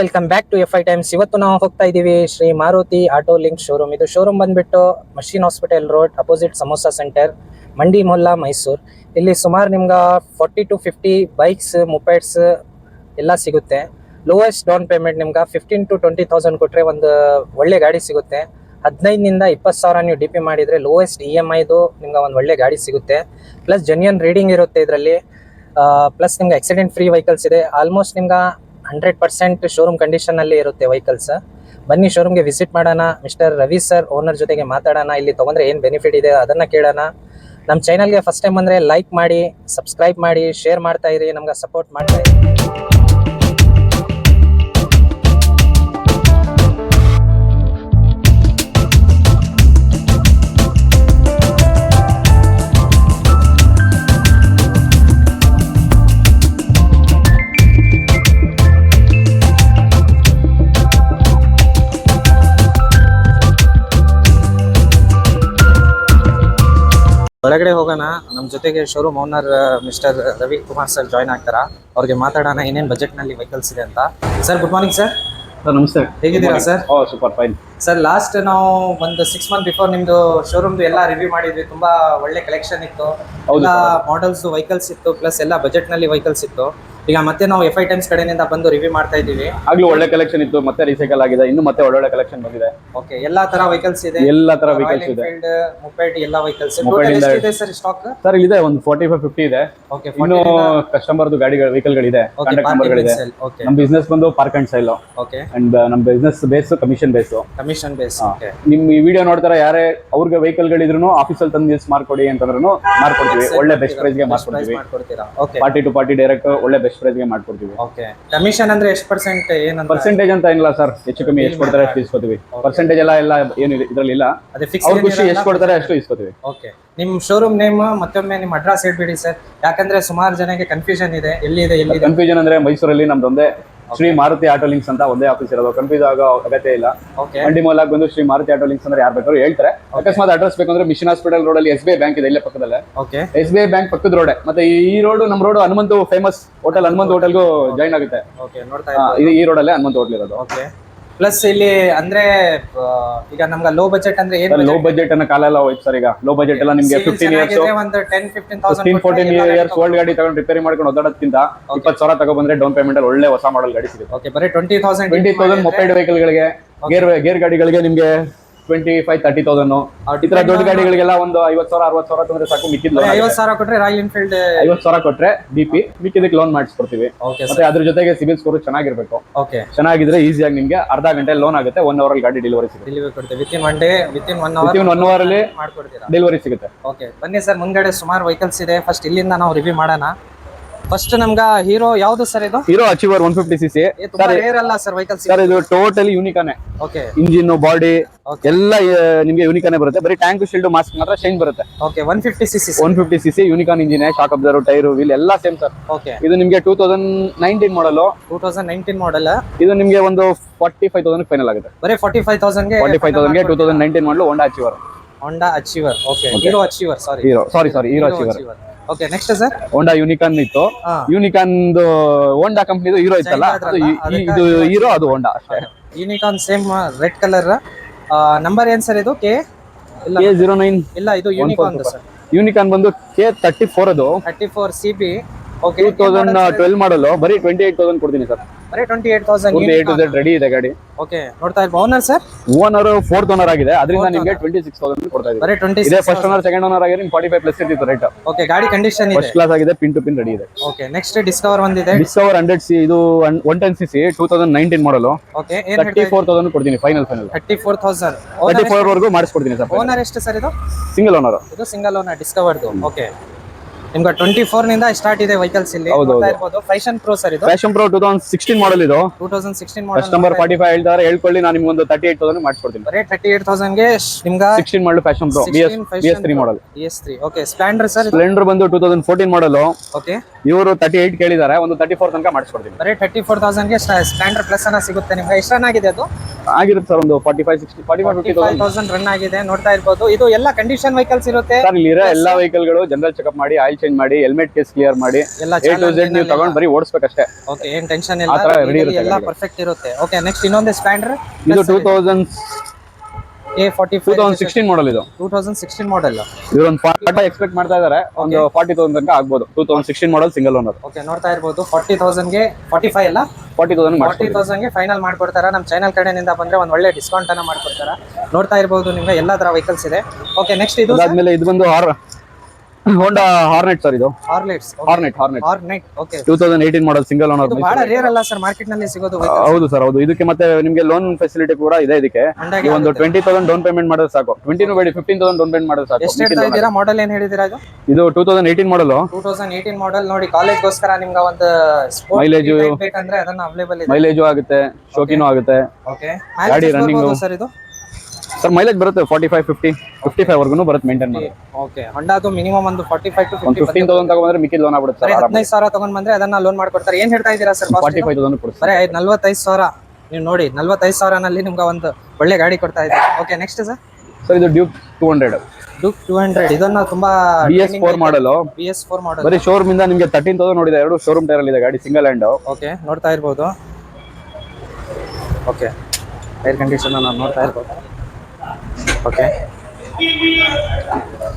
Welcome back to F I times. ಇವತ್ತು ನಾವು ಹೋಗ್ತಾ ಇದ್ದೀವಿ Shri Maruti auto link showroom. ಇದು ಶೋರೂಮ್ ಬಂದ್ಬಿಟ್ಟು mission hospital road, opposite samosa centre, Mandi Mohalla, Mysuru. ಇಲ್ಲಿ ಸುಮಾರು ನಿಮ್ಗೆ forty to fifty bikes, mopeds ಎಲ್ಲ ಸಿಗುತ್ತೆ. ಲೋಯೆಸ್ಟ್ ಡೌನ್ ಪೇಮೆಂಟ್ ನಿಮ್ಗೆ ಫಿಫ್ಟೀನ್ ಟು ಟ್ವೆಂಟಿ ತೌಸಂಡ್ ಕೊಟ್ಟರೆ ಒಂದು ಒಳ್ಳೆ ಗಾಡಿ ಸಿಗುತ್ತೆ. ಹದಿನೈದರಿಂದ ಇಪ್ಪತ್ತು ಸಾವಿರ ನೀವು ಡಿ ಪಿ ಮಾಡಿದರೆ ಲೋಯೆಸ್ಟ್ ಇ ಎಂ ಐದು ನಿಮ್ಗೆ ಒಂದು ಒಳ್ಳೆ ಗಾಡಿ ಸಿಗುತ್ತೆ. ಪ್ಲಸ್ ಜೆನ್ಯನ್ ರೀಡಿಂಗ್ ಇರುತ್ತೆ ಇದರಲ್ಲಿ. ಪ್ಲಸ್ ನಿಮ್ಗೆ ಆಕ್ಸಿಡೆಂಟ್ ಫ್ರೀ ವೆಹಿಕಲ್ಸ್ ಇದೆ. ಆಲ್ಮೋಸ್ಟ್ ನಿಮ್ಗೆ ಹಂಡ್ರೆಡ್ ಪರ್ಸೆಂಟ್ ಶೋರೂಮ್ ಕಂಡೀಷನಲ್ಲಿ ಇರುತ್ತೆ ವೆಹಿಕಲ್ಸ್ ಬನ್ನಿ ಶೋರೂಮ್ಗೆ ವಿಸಿಟ್ ಮಾಡೋಣ. ಮಿಸ್ಟರ್ ರವಿ ಸರ್ ಓನರ್ ಜೊತೆಗೆ ಮಾತಾಡೋಣ. ಇಲ್ಲಿ ತೊಗೊಂಡ್ರೆ ಏನು ಬೆನಿಫಿಟ್ ಇದೆ ಅದನ್ನು ಕೇಳೋಣ. ನಮ್ಮ ಚಾನಲ್ಗೆ ಫಸ್ಟ್ ಟೈಮ್ ಬಂದರೆ ಲೈಕ್ ಮಾಡಿ ಸಬ್ಸ್ಕ್ರೈಬ್ ಮಾಡಿ ಶೇರ್ ಮಾಡ್ತಾ ಇರಿ. ನಮ್ಗೆ ಸಪೋರ್ಟ್ ಮಾಡ್ತಾ ಇರಿ. ಒಳಗಡೆ ಹೋಗೋಣ. ನಮ್ಮ ಜೊತೆಗೆ showroom owner mister Ravi Kumar sir join ಆಗ್ತಾರ? ಅವ್ರಿಗೆ ಮಾತಾಡೋಣ ಏನೇನು ಬಜೆಟ್ನಲ್ಲಿ ವೆಹಿಕಲ್ಸ್ ಇದೆ ಅಂತ. Sir good morning sir sir ನಮಸ್ತೆ. ಹೇಗಿದ್ದೀರಾ sir oh super fine sir last ನಾವು ಒಂದು ಸಿಕ್ಸ್ ಮಂತ್ ಬಿಫೋರ್ ನಿಮ್ದು ಶೋರೂಮ್ದು ಎಲ್ಲ ರಿವ್ಯೂ ಮಾಡಿದ್ವಿ. ತುಂಬಾ ಒಳ್ಳೆ ಕಲೆಕ್ಷನ್ ಇತ್ತು. ಹೌದು ಎಲ್ಲ ಮಾಡೆಲ್ಸ್ ವೆಹಿಕಲ್ಸ್ ಇತ್ತು ಪ್ಲಸ್ ಎಲ್ಲ ಬಜೆಟ್ನಲ್ಲಿ ವೆಹಿಕಲ್ಸ್ ಇತ್ತು. ಈಗ ಮತ್ತೆ ನಾವು ಎಫ್ ಐ ಟೈಮ್ಸ್ ಕಡೆಯಿಂದ ಬಂದು ರಿವ್ಯೂ ಮಾಡ್ತಾ ಇದ್ದೀವಿ. ಆಗ್ಲೂ ಒಳ್ಳೆ ಕಲೆಕ್ಷನ್ ಇತ್ತು ಮತ್ತೆ ರೀಸೈಕಲ್ ಆಗಿದೆ ಇನ್ನು ಮತ್ತೆ ಒಳ್ಳೊಳ್ಳೆ ಕಲೆಕ್ಷನ್ ಬಂದಿದೆ. ಓಕೆ ಎಲ್ಲಾ ತರ ವೆಹಿಕಲ್ಸ್ ಇದೆ. ಎಲ್ಲ ತರ ವೆಹಿಕಲ್ಸ್ ಇದೆ. ಮೊಪೈಡ್ ಎಲ್ಲಾ ವೆಹಿಕಲ್ಸ್ ಇದೆ. ಸರ್ ಸ್ಟಾಕ್ ಸರ್ ಇದೆ ಒಂದು ಫೋರ್ಟಿ ಫೈವ್ ಫಿಫ್ಟಿ ಇದೆ ಇನ್ನು ಕಸ್ಟಮರ್ದು ಗಾಡಿಗಳು ವೆಹಿಕಲ್ ಗಳಿದೆ ಕಾಂಟ್ಯಾಕ್ಟ್ ನಂಬರ್ಗಳಿದೆ ನಮ್ಮ ಬಿಸ್ನೆಸ್ ಬಂದು park and sale okay and ನಮ್ಮ business base commission base commission base ನಿಮ್ ಈ ವಿಡಿಯೋ ನೋಡ್ತಾರ ಯಾರೇ ಅವ್ರಿಗೆ ವೆಹಿಕಲ್ ಗಳಿದ್ರು ಆಫೀಸಲ್ಲಿ ತಂದು ಯೂಸ್ ಮಾಡ್ಕೊಡಿ ಅಂತಂದ್ರೂ ಮಾಡ್ಕೊಡ್ತೀವಿ. ಒಳ್ಳೆ ಬೆಸ್ಟ್ ಪ್ರೈಸ್ಗೆ ಮಾಡ್ಕೊಡ್ತೀವಿ. ಪಾರ್ಟಿ ಟು ಪಾರ್ಟಿ ಡೈರೆಕ್ಟ್ ಒಳ್ಳೆ ಬೆಸ್ಟ್ ಪ್ರೈಸ್ಗೆ ಮಾಡ್ಕೊಡ್ತೀವಿ. ಓಕೆ ಕಮಿಷನ್ ಅಂದ್ರೆ ಎಷ್ಟು ಪರ್ಸೆಂಟ್ ಏನು ಪರ್ಸೆಂಟೇಜ್ ಅಂತ ಏನಿಲ್ಲ ಸರ್ ಹೆಚ್ಚು ಕಮ್ಮಿ ಎಷ್ಟು ಕೊಡ್ತಾರೆ ಅಷ್ಟು ಇಸ್ಕೋತೀವಿ. ಪರ್ಸೆಂಟೇಜ್ ಎಲ್ಲ ಎಲ್ಲ ಏನು ಇದ್ರಲ್ಲಿ ಇಲ್ಲ. ಅದೇ ಫಿಕ್ಸ್ ಅವ್ರ ಖುಷಿ ಎಷ್ಟು ಕೊಡ್ತಾರೆ ಅಷ್ಟು ಇಸ್ಕೋತೀವಿ. ಓಕೆ ನಿಮ್ಮ ಶೋರೂಮ್ ನೇಮ್ ಮತ್ತೊಮ್ಮೆ ನಿಮ್ಮ ಅಡ್ರೆಸ್ ಹೇಳ್ಬಿಡಿ ಸರ್ ಯಾಕಂದ್ರೆ ಸುಮಾರು ಜನಕ್ಕೆ ಕನ್ಫ್ಯೂಷನ್ ಇದೆ. ಎಲ್ಲಿದೆ ಎಲ್ಲಿದೆ? ಕನ್ಫ್ಯೂಷನ್ ಅಂದ್ರೆ ಮೈಸೂರಲ್ಲಿ ನಮ್ದೊಂದೇ ಶ್ರೀ ಮಾರುತಿ ಆಟೋ ಲಿಂಕ್ಸ್ ಅಂತ ಒಂದೇ ಆಫೀಸ್ ಇರೋದು. ಕನ್ಫ್ಯೂಸ್ ಆಗೋ ಅಗತ್ಯ ಇಲ್ಲ. ಮಂಡಿ ಮೂಲಾಗ್ ಬಂದು ಶ್ರೀ ಮಾರುತಿ ಆಟೋ ಲಿಂಕ್ಸ್ ಅಂದ್ರೆ ಯಾರು ಬೇಕಾದ್ರು ಹೇಳ್ತಾರೆ. ಅಕಸ್ಮಾತ್ ಅಡ್ರೆಸ್ ಬೇಕಂದ್ರೆ ಮಿಷನ್ ಹಾಸ್ಪಿಟಲ್ ರೋಡ್ ಅಲ್ಲಿ ಎಸ್ ಬಿ ಐ ಬ್ಯಾಂಕ್ ಇದೆ ಇಲ್ಲೇ ಪಕ್ಕದಲ್ಲೇ. ಎಸ್ ಬಿ ಐ ಬ್ಯಾಂಕ್ ಪಕ್ಕದ ರೋಡ್ ಮತ್ತೆ ಈ- ರೋಡ್ ನಮ್ಮ road Hanumanthu famous hotel Hanumanth ಹೋಟೆಲ್ಗೂ join ಆಗುತ್ತೆ. ಈ ರೋಡಲ್ಲೇ ಹನುಮಂತ್ ಹೋಟೆಲ್ ಇರೋದು. ಓಕೆ ಪ್ಲಸ್ ಇಲ್ಲಿ ಅಂದ್ರೆ ಈಗ ನಮ್ಗೆ ಲೋ ಬಜೆಟ್ ಅಂದ್ರೆ ಏನು ಲೋ ಬಜೆಟ್ ಅನ್ನ ಕಾಲ ಎಲ್ಲ ಹೋಯ್ತು ಸರ್ ಈಗ. ಲೋ ಬಜೆಟ್ ಎಲ್ಲ ನಿಮ್ಗೆ ಫಿಫ್ಟೀನ್ ಇಯರ್ಸ್ ಒಂದು ten fifteen fourteen years old ಗಾಡಿ ತಗೊಂಡು ರಿಪೇರಿ ಮಾಡ್ಕೊಂಡು ಓದಾಡೋದ್ಕಿಂತ ಇಪ್ಪತ್ತು ಸಾವಿರ ತಗೊಬಂದ್ರೆ ಡೌನ್ ಪೇಮೆಂಟ್ ಅಲ್ಲಿ ಒಳ್ಳೆ ಹೊಸ ಮಾಡಲ್ ಗಾಡಿ ಸಿಗುತ್ತೆ. ಓಕೆ ಬರೀ twenty thousand twenty thousand mobile vehicle ಗಳಿಗೆ ಗೇರ್ ಗೇರ್ ಗಾಡಿಗಳಿಗೆ ನಿಮ್ಗೆ ಟ್ವೆಂಟಿ ಫೈವ್ ತರ್ಟಿ ತೌಸಂಡ್ ಈ ತರ ದೊಡ್ಡ ಗಾಡಿಗಳಿಗೆಲ್ಲ ಒಂದು ಐವತ್ತು ಸಾವಿರ ಅರವತ್ತು ಸಾವಿರ ತಂದ್ರೆ ಸಾಕು ಮಿಕ್ಕಿದ್ ಐವತ್ತು ಸಾವಿರ ಕೊಟ್ರೆ ರಾಯಲ್ ಎನ್ಫೀಲ್ಡ್ ಐವತ್ತು ಸಾವಿರ ಕೊಟ್ರೆ ಬಿ ಪಿ ಮಿಕ್ಕಿದಕ್ಕೆ ಲೋನ್ ಮಾಡಿಸ್ಕೊಡ್ತೀವಿ. ಓಕೆ ಮತ್ತೆ ಅದ್ರ ಜೊತೆಗೆ ಸಿಬಿಲ್ ಸ್ಕೋರ್ ಚೆನ್ನಾಗಿರ್ಬೇಕು. ಓಕೆ ಚೆನ್ನಾಗಿದ್ರೆ ಈಸಿಯಾಗಿ ನಿಮಗೆ ಅರ್ಧ ಗಂಟೆ ಲೋನ್ ಆಗುತ್ತೆ ಒನ್ ಅವರ್ ಗಾಡಿ ಡೆಲಿವರಿ ಸಿಗುತ್ತೆ. ಡೆಲಿವರಿ ಕೊಡ್ತೀವಿ. Within one day within one hour one one ಅಲ್ಲಿ ಮಾಡ್ಕೊಡ್ತೀರಾ? ಡೆಲಿವರಿ ಸಿಗುತ್ತೆ. ಓಕೆ ಬನ್ನಿ ಸರ್ ಮುಂದ್ಗಡೆ ಸುಮಾರು ವೆಹಿಕಲ್ಸ್ ಇದೆ. ಫಸ್ಟ್ ಇಲ್ಲಿಂದ ನಾವು ರಿವ್ಯೂ ಮಾಡೋಣ. ಫಸ್ಟ್ ನಮ್ಗ ಹೀರೋ ಯಾವ್ದು ಸರ್ ಇದು? Hero Achiever one fifty C C ತುಂಬಾ ರೇರ್ ಅಲ್ಲ ಸರ್ ವೆಹಿಕಲ್ ಸರ್ ಇದು ಟೋಟಲಿ ಯೂನಿಕಾನೆ ಓಕೆ ಇಂಜಿನ್ ಬಾಡಿ. ಎಲ್ಲ ನಿಮಗೆ ನಿಮ್ಗೆ ಯೂನಿಕಾನೆ ಬರುತ್ತೆ. ಬರೀ ಟ್ಯಾಂಕ್ ಶೀಲ್ಡ್ ಮಾಸ್ಕ್ ಮಾತ್ರ ಚೇಂಜ್ ಬರುತ್ತೆ. Okay one fifty C C one fifty C C Unicorn engine shock absorber tyre wheel ಎಲ್ಲ ಸೇಮ್ ಸರ್ ಓಕೆ ಇದು ನಿಮ್ಗೆ two thousand nineteen model two thousand nineteen model ಇದು ನಿಮ್ಗೆ ಒಂದು ಫಾರ್ಟಿ ಫೈವ್ ತೌಸಂಡ್ ಫೈನಲ್ ಆಗುತ್ತೆ. ಬರೀ forty five thousand forty five thousand two thousand nineteen model Honda Achiever Honda Achiever okay Hero Achiever sorry Hero sorry sorry Hero Achiever okay next sir Honda Unicorn ಇತ್ತು. Unicorn Honda ಕಂಪ್ನಿದು hero ಇತ್ತಲ್ಲ? ಇದು hero ಅದು Honda Unicorn same red colour number ಏನ್ sir ಇದು? K ಇಲ್ಲ. K zero nine ಇಲ್ಲ ಇದು ಯೂನಿಕಾನ್ ಸರ್ ಯೂನಿಕಾನ್ ಬಂದು ಕೆ ತರ್ಟಿ ಫೋರ್ ಅದು. Thirty four C B two thousand twelve model ಬರೀ ಟ್ವೆಂಟಿ ಏಟ್ ತೌಸಂಡ್ ಕೊಡ್ತೀನಿ ಸರ್. ಬರೀ twenty eight thousand eight to ready ಇದೆ ಗಾಡಿ. ಓಕೆ ನೋಡ್ತಾ ಇರ್ಬೋದು owner sir owner fourth owner ಆಗಿದೆ. ಅದರಿಂದ ನಿಮಗೆ ಟ್ವೆಂಟಿ ಸಿಕ್ಸ್ ತೌಸಂಡ್ ಕೊಡ್ತಾ ಇದೆ ಬರೀ ಟ್ವೆಂಟಿ ಇದೆ ಫಸ್ಟ್ ಓನರ್ ಸೆಕೆಂಡ್ ಓನರ್ ಆಗಿದೆ ಫಾರ್ಟಿ ಫೈವ್ ಪ್ಲಸ್ ಇರ್ತಿತ್ತು ರೈಟ್ ಓಕೆ ಗಾಡಿ ಕಂಡೀಷನ್ ಇದೆ. ಫಸ್ಟ್ ಕ್ಲಾಸ್ ಆಗಿದೆ ಪಿನ್ ಟು ಪಿನ್ ರೆಡಿ ಇದೆ. ಓಕೆ ನೆಕ್ಸ್ಟ್ ಡಿಸ್ಕವರ್ ಒಂದಿದೆ. ಡಿಸ್ಕವರ್ ಹಂಡ್ರೆಡ್ ಸಿ ಇದು one ten C C two thousand nineteen model okay thirty four thousand ಕೊಡ್ತೀನಿ final final thirty four thousand thirty four ವರೆಗೂ ಮಾಡಿಸ್ಕೊಡ್ತೀನಿ sir owner ಎಷ್ಟು sir ಇದು? Single owner ಇದು single owner ಡಿಸ್ಕವರ್ದು okay ನಿಮ್ಗೆ ಟ್ವೆಂಟಿ ಫೋರ್ನಿಂದ ಸ್ಟಾರ್ಟ್ ಇದೆ ವೆಹಿಕಲ್ಸ್ ಇಲ್ಲಿ. ಹೌದು, ಇರ್ಬೋದು. ಫ್ಯಾಷನ್ ಪ್ರೋ ಸರ್ ಇದು. Passion Pro two thousand sixteen model ಇದು. Two thousand sixteen model number forty five ಹೇಳ್ತಾರೆ ಹೇಳ್ಕೊಳ್ಳಿ ನಾನು ನಿಮ್ಗೆ ಒಂದು ತರ್ಟಿ ಏಟ್ ತೌಸಂಡ್ ಮಾಡ್ಕೊಡ್ತೀನಿ. ಬರೀ ತರ್ಟಿ ಏಟ್ ತೌಸಂಡ್ಗೆ ನಿಮ್ಗೆ sixteen model Passion Pro B S B S three model S three okay Splendor sir Splendor ಬಂದು two thousand fourteen model okay ಇವರು ತರ್ಟಿ ಏಟ್ ಕೇಳಿದ್ದಾರೆ ಒಂದು ತರ್ಟಿ ಫೋರ್ ತನಕ ಮಾಡಿಸ್ಕೊಡ್ತೀನಿ. ಬರೀ ತರ್ಟಿ ಫೋರ್ ತೌಸಂಡ್ಗೆ ಸ್ಪ್ಲೆಂಡರ್ ಪ್ಲಸ್ ಅನ್ನ ಸಿಗುತ್ತೆ ನಿಮ್ಗೆ. ಎಷ್ಟು ರನ್ ಆಗಿದೆ ಅದು? ಆಗಿರುತ್ತೆ ಸರ್ ಒಂದು forty five sixty forty five fifty thousand run ಆಗಿದೆ ನೋಡ್ತಾ ಇರ್ಬೋದು. ಇದು ಎಲ್ಲ ಕಂಡೀಷನ್ ವೆಹಿಕಲ್ಸ್ ಇರುತ್ತೆ. ಸರ್ ಇಲ್ಲಿರೋ ಎಲ್ಲಾ ವೆಹಿಕಲ್ಗಳು ಜನರಲ್ ಚೆಕಪ್ ಮಾಡಿ ಆಯಿಲ್ ಚೇಂಜ್ ಮಾಡಿ ಹೆಲ್ಮೆಟ್ ಕೇಸ್ ಕ್ಲಿಯರ್ ಮಾಡಿ ಎಲ್ಲ ಎ ಟು ಝೆಡ್ ನೀವು ತಗೊಂಡ್ ಬರೀ ಓಡಿಸ್ಬೇಕಷ್ಟೇ. ಓಕೆ ಏನ್ ಟೆನ್ಷನ್ ಆ ಥರ ready ಇಲ್ಲ ಇರುತ್ತೆ ಎಲ್ಲ ಗಾಡಿ. ಪರ್ಫೆಕ್ಟ್ ಇರುತ್ತೆ. ಓಕೆ ನೆಕ್ಸ್ಟ್ ಇನ್ನೊಂದು ಸ್ಪ್ಯಾಂಡರ್ ಇದು two thousand a forty two thousand sixteen model ಇದು. Two thousand sixteen model forty expect ಮಾಡ್ತಾ ಇದಾರೆ. ಒಂದು ಫಾರ್ಟಿ ತೌಸಂಡ್ ತನಕ ಆಗ್ಬೋದು. Two thousand sixteen model single owner okay ನೋಡ್ತಾ ಇರ್ಬೋದು. ಫಾರ್ಟಿ ತೌಸಂಡ್ಗೆ ಫಾರ್ಟಿ ಫೈವ್ ಅಲ್ಲ? ಫಾರ್ಟಿ ತೌಸಂಡ್ ಫಾರ್ಟಿ ಮಾಡ್ಕೊಡ್ತೀನಿ ತೌಸಂಡ್ಗೆ ಫೈನಲ್ ಮಾಡ್ಕೊಡ್ತಾರ? ನಮ್ಮ ಚಾನಲ್ ಕಡೆಯಿಂದ ಬಂದ್ರೆ ಒಂದು ಒಳ್ಳೆ ಡಿಸ್ಕೌಂಟ್ ಅನ್ನ ಮಾಡ್ಕೊಡ್ತಾರೆ? ನೋಡ್ತಾ ಇರಬಹುದು ನಿಮ್ಗೆ ಎಲ್ಲ ತರ ವೆಹಿಕಲ್ಸ್ ಇದೆ. ಓಕೆ ನೆಕ್ಸ್ಟ್ ಇದು ಅದಾದ್ಮೇಲೆ ಇದು ಬಂದು ಹಾರ್ ಹೋಂಡಾ ಹಾರ್ನೆಟ್ ಸರ್ ಇದು. Hornet Hornet Hornet okay two thousand eighteen model single owner ಬಹಳ ರೇರ್ ಅಲ್ಲ ಸರ್ ಮಾರ್ಕೆಟ್ನಲ್ಲಿ ಸಿಗೋದು ಹೌದು ಸರ್ ಹೌದು. ಇದಕ್ಕೆ ಮತ್ತೆ ನಿಮಗೆ ಲೋನ್ ಫೆಸಿಲಿಟಿ ಕೂಡ ಇದೆ ಇದಕ್ಕೆ. ಒಂದು ಟ್ವೆಂಟಿ ತೌಸಂಡ್ ಡೌನ್ ಪೇಮೆಂಟ್ ಮಾಡಿದ್ರೆ ಸಾಕು. ಟ್ವೆಂಟಿನೂ ಬೇಡಿ ಫಿಫ್ಟೀನ್ ತೌಸಂಡ್ ಡೌನ್ ಪೇಮೆಂಟ್ ಮಾಡಿದ್ರೆ ಸಾಕು. ಎಷ್ಟು ಹೇಳ್ತಾ ಇದ್ದೀರಾ? ಮಾಡೆಲ್ ಏನು ಹೇಳಿದಿರಾ ಇದು ಇದು two thousand eighteen model two thousand eighteen model ನೋಡಿ ಕಾಲೇಜ್ಗೋಸ್ಕರ ನಿಮ್ಗೆ ಒಂದು ಮೈಲೇಜ್ ಬೇಕಂದ್ರೆ ಅದನ್ನ ಅವೈಲೇಬಲ್ ಇದೆ. ಮೈಲೇಜು ಆಗುತ್ತೆ ಶೋಕಿನೂ ಆಗುತ್ತೆ. ಓಕೆ ಗಾಡಿ ರನ್ನಿಂಗ್ ಸರ್ ಇದು? ಸರ್ ಮೈಲೇಜ್ ಬರುತ್ತೆ forty five fifty fifty five ವರ್ಗು ಬರುತ್ತೆ ಮೇಂಟೈನ್ ಮಾಡಿ. ಓಕೆ ಹೊಂಡಾದು ಮಿನಿಮಮ್ ಒಂದು ಫಾರ್ಟಿ ಫೈವ್ ಟು ಒಂದು ಫಿಫ್ಟಿ ಫಿಫ್ಟೀನ್ ತೌಸಂಡ್ ತಗೊಂಡ್ರೆ ಮಿಕ್ಕಿ ಲೋನ್ ಆಗ್ಬಿಡುತ್ತೆ ಸರ್ ಹದಿನೈದು ಸಾವಿರ ತಗೊಂಡ್ ಬಂದ್ರೆ ಅದನ್ನ ಲೋನ್ ಮಾಡ್ಕೊಡ್ತಾರೆ. ಏನ್ ಹೇಳ್ತಾ ಇದ್ದೀರಾ ಸರ್ ಫಾರ್ಟಿ ಫೈವ್ ತೌಸಂಡ್ ಕೊಡ್ತಾರೆ ಬರೀ ಐದ್ ನಲ್ವತ್ತೈದು ಸಾವಿರ. ನೀವು ನೋಡಿ ನಲ್ವತ್ತೈದು ಸಾವಿರನಲ್ಲಿ ನಿಮ್ಗೆ ಒಂದು ಒಳ್ಳೆ ಗಾಡಿ ಕೊಡ್ತಾ ಇದೆ ಓಕೆ ನೆಕ್ಸ್ಟ್ ಸರ್. ಸರ್ ಇದು Duke two hundred Duke two hundred ಇದನ್ನ ತುಂಬಾ B S four model B S four model ಬರೀ ಶೋರೂಮ್ ಇಂದ ನಿಮಗೆ ತರ್ಟೀನ್ ತೌಸಂಡ್ ನೋಡಿದೆ ಎರಡು ಶೋರೂಮ್ ಟೈರ್ ಇದೆ ಗಾಡಿ ಸಿಂಗಲ್ ಹ್ಯಾಂಡ್ ಓಕೆ ನೋಡ್ತಾ ಇರ್ಬೋದು. ಓಕೆ ಏರ್ ಕಂಡೀಷನ್ ನಾನು ನೋಡ್ತಾ ಇರ್ಬೋದು. ಓಕೆ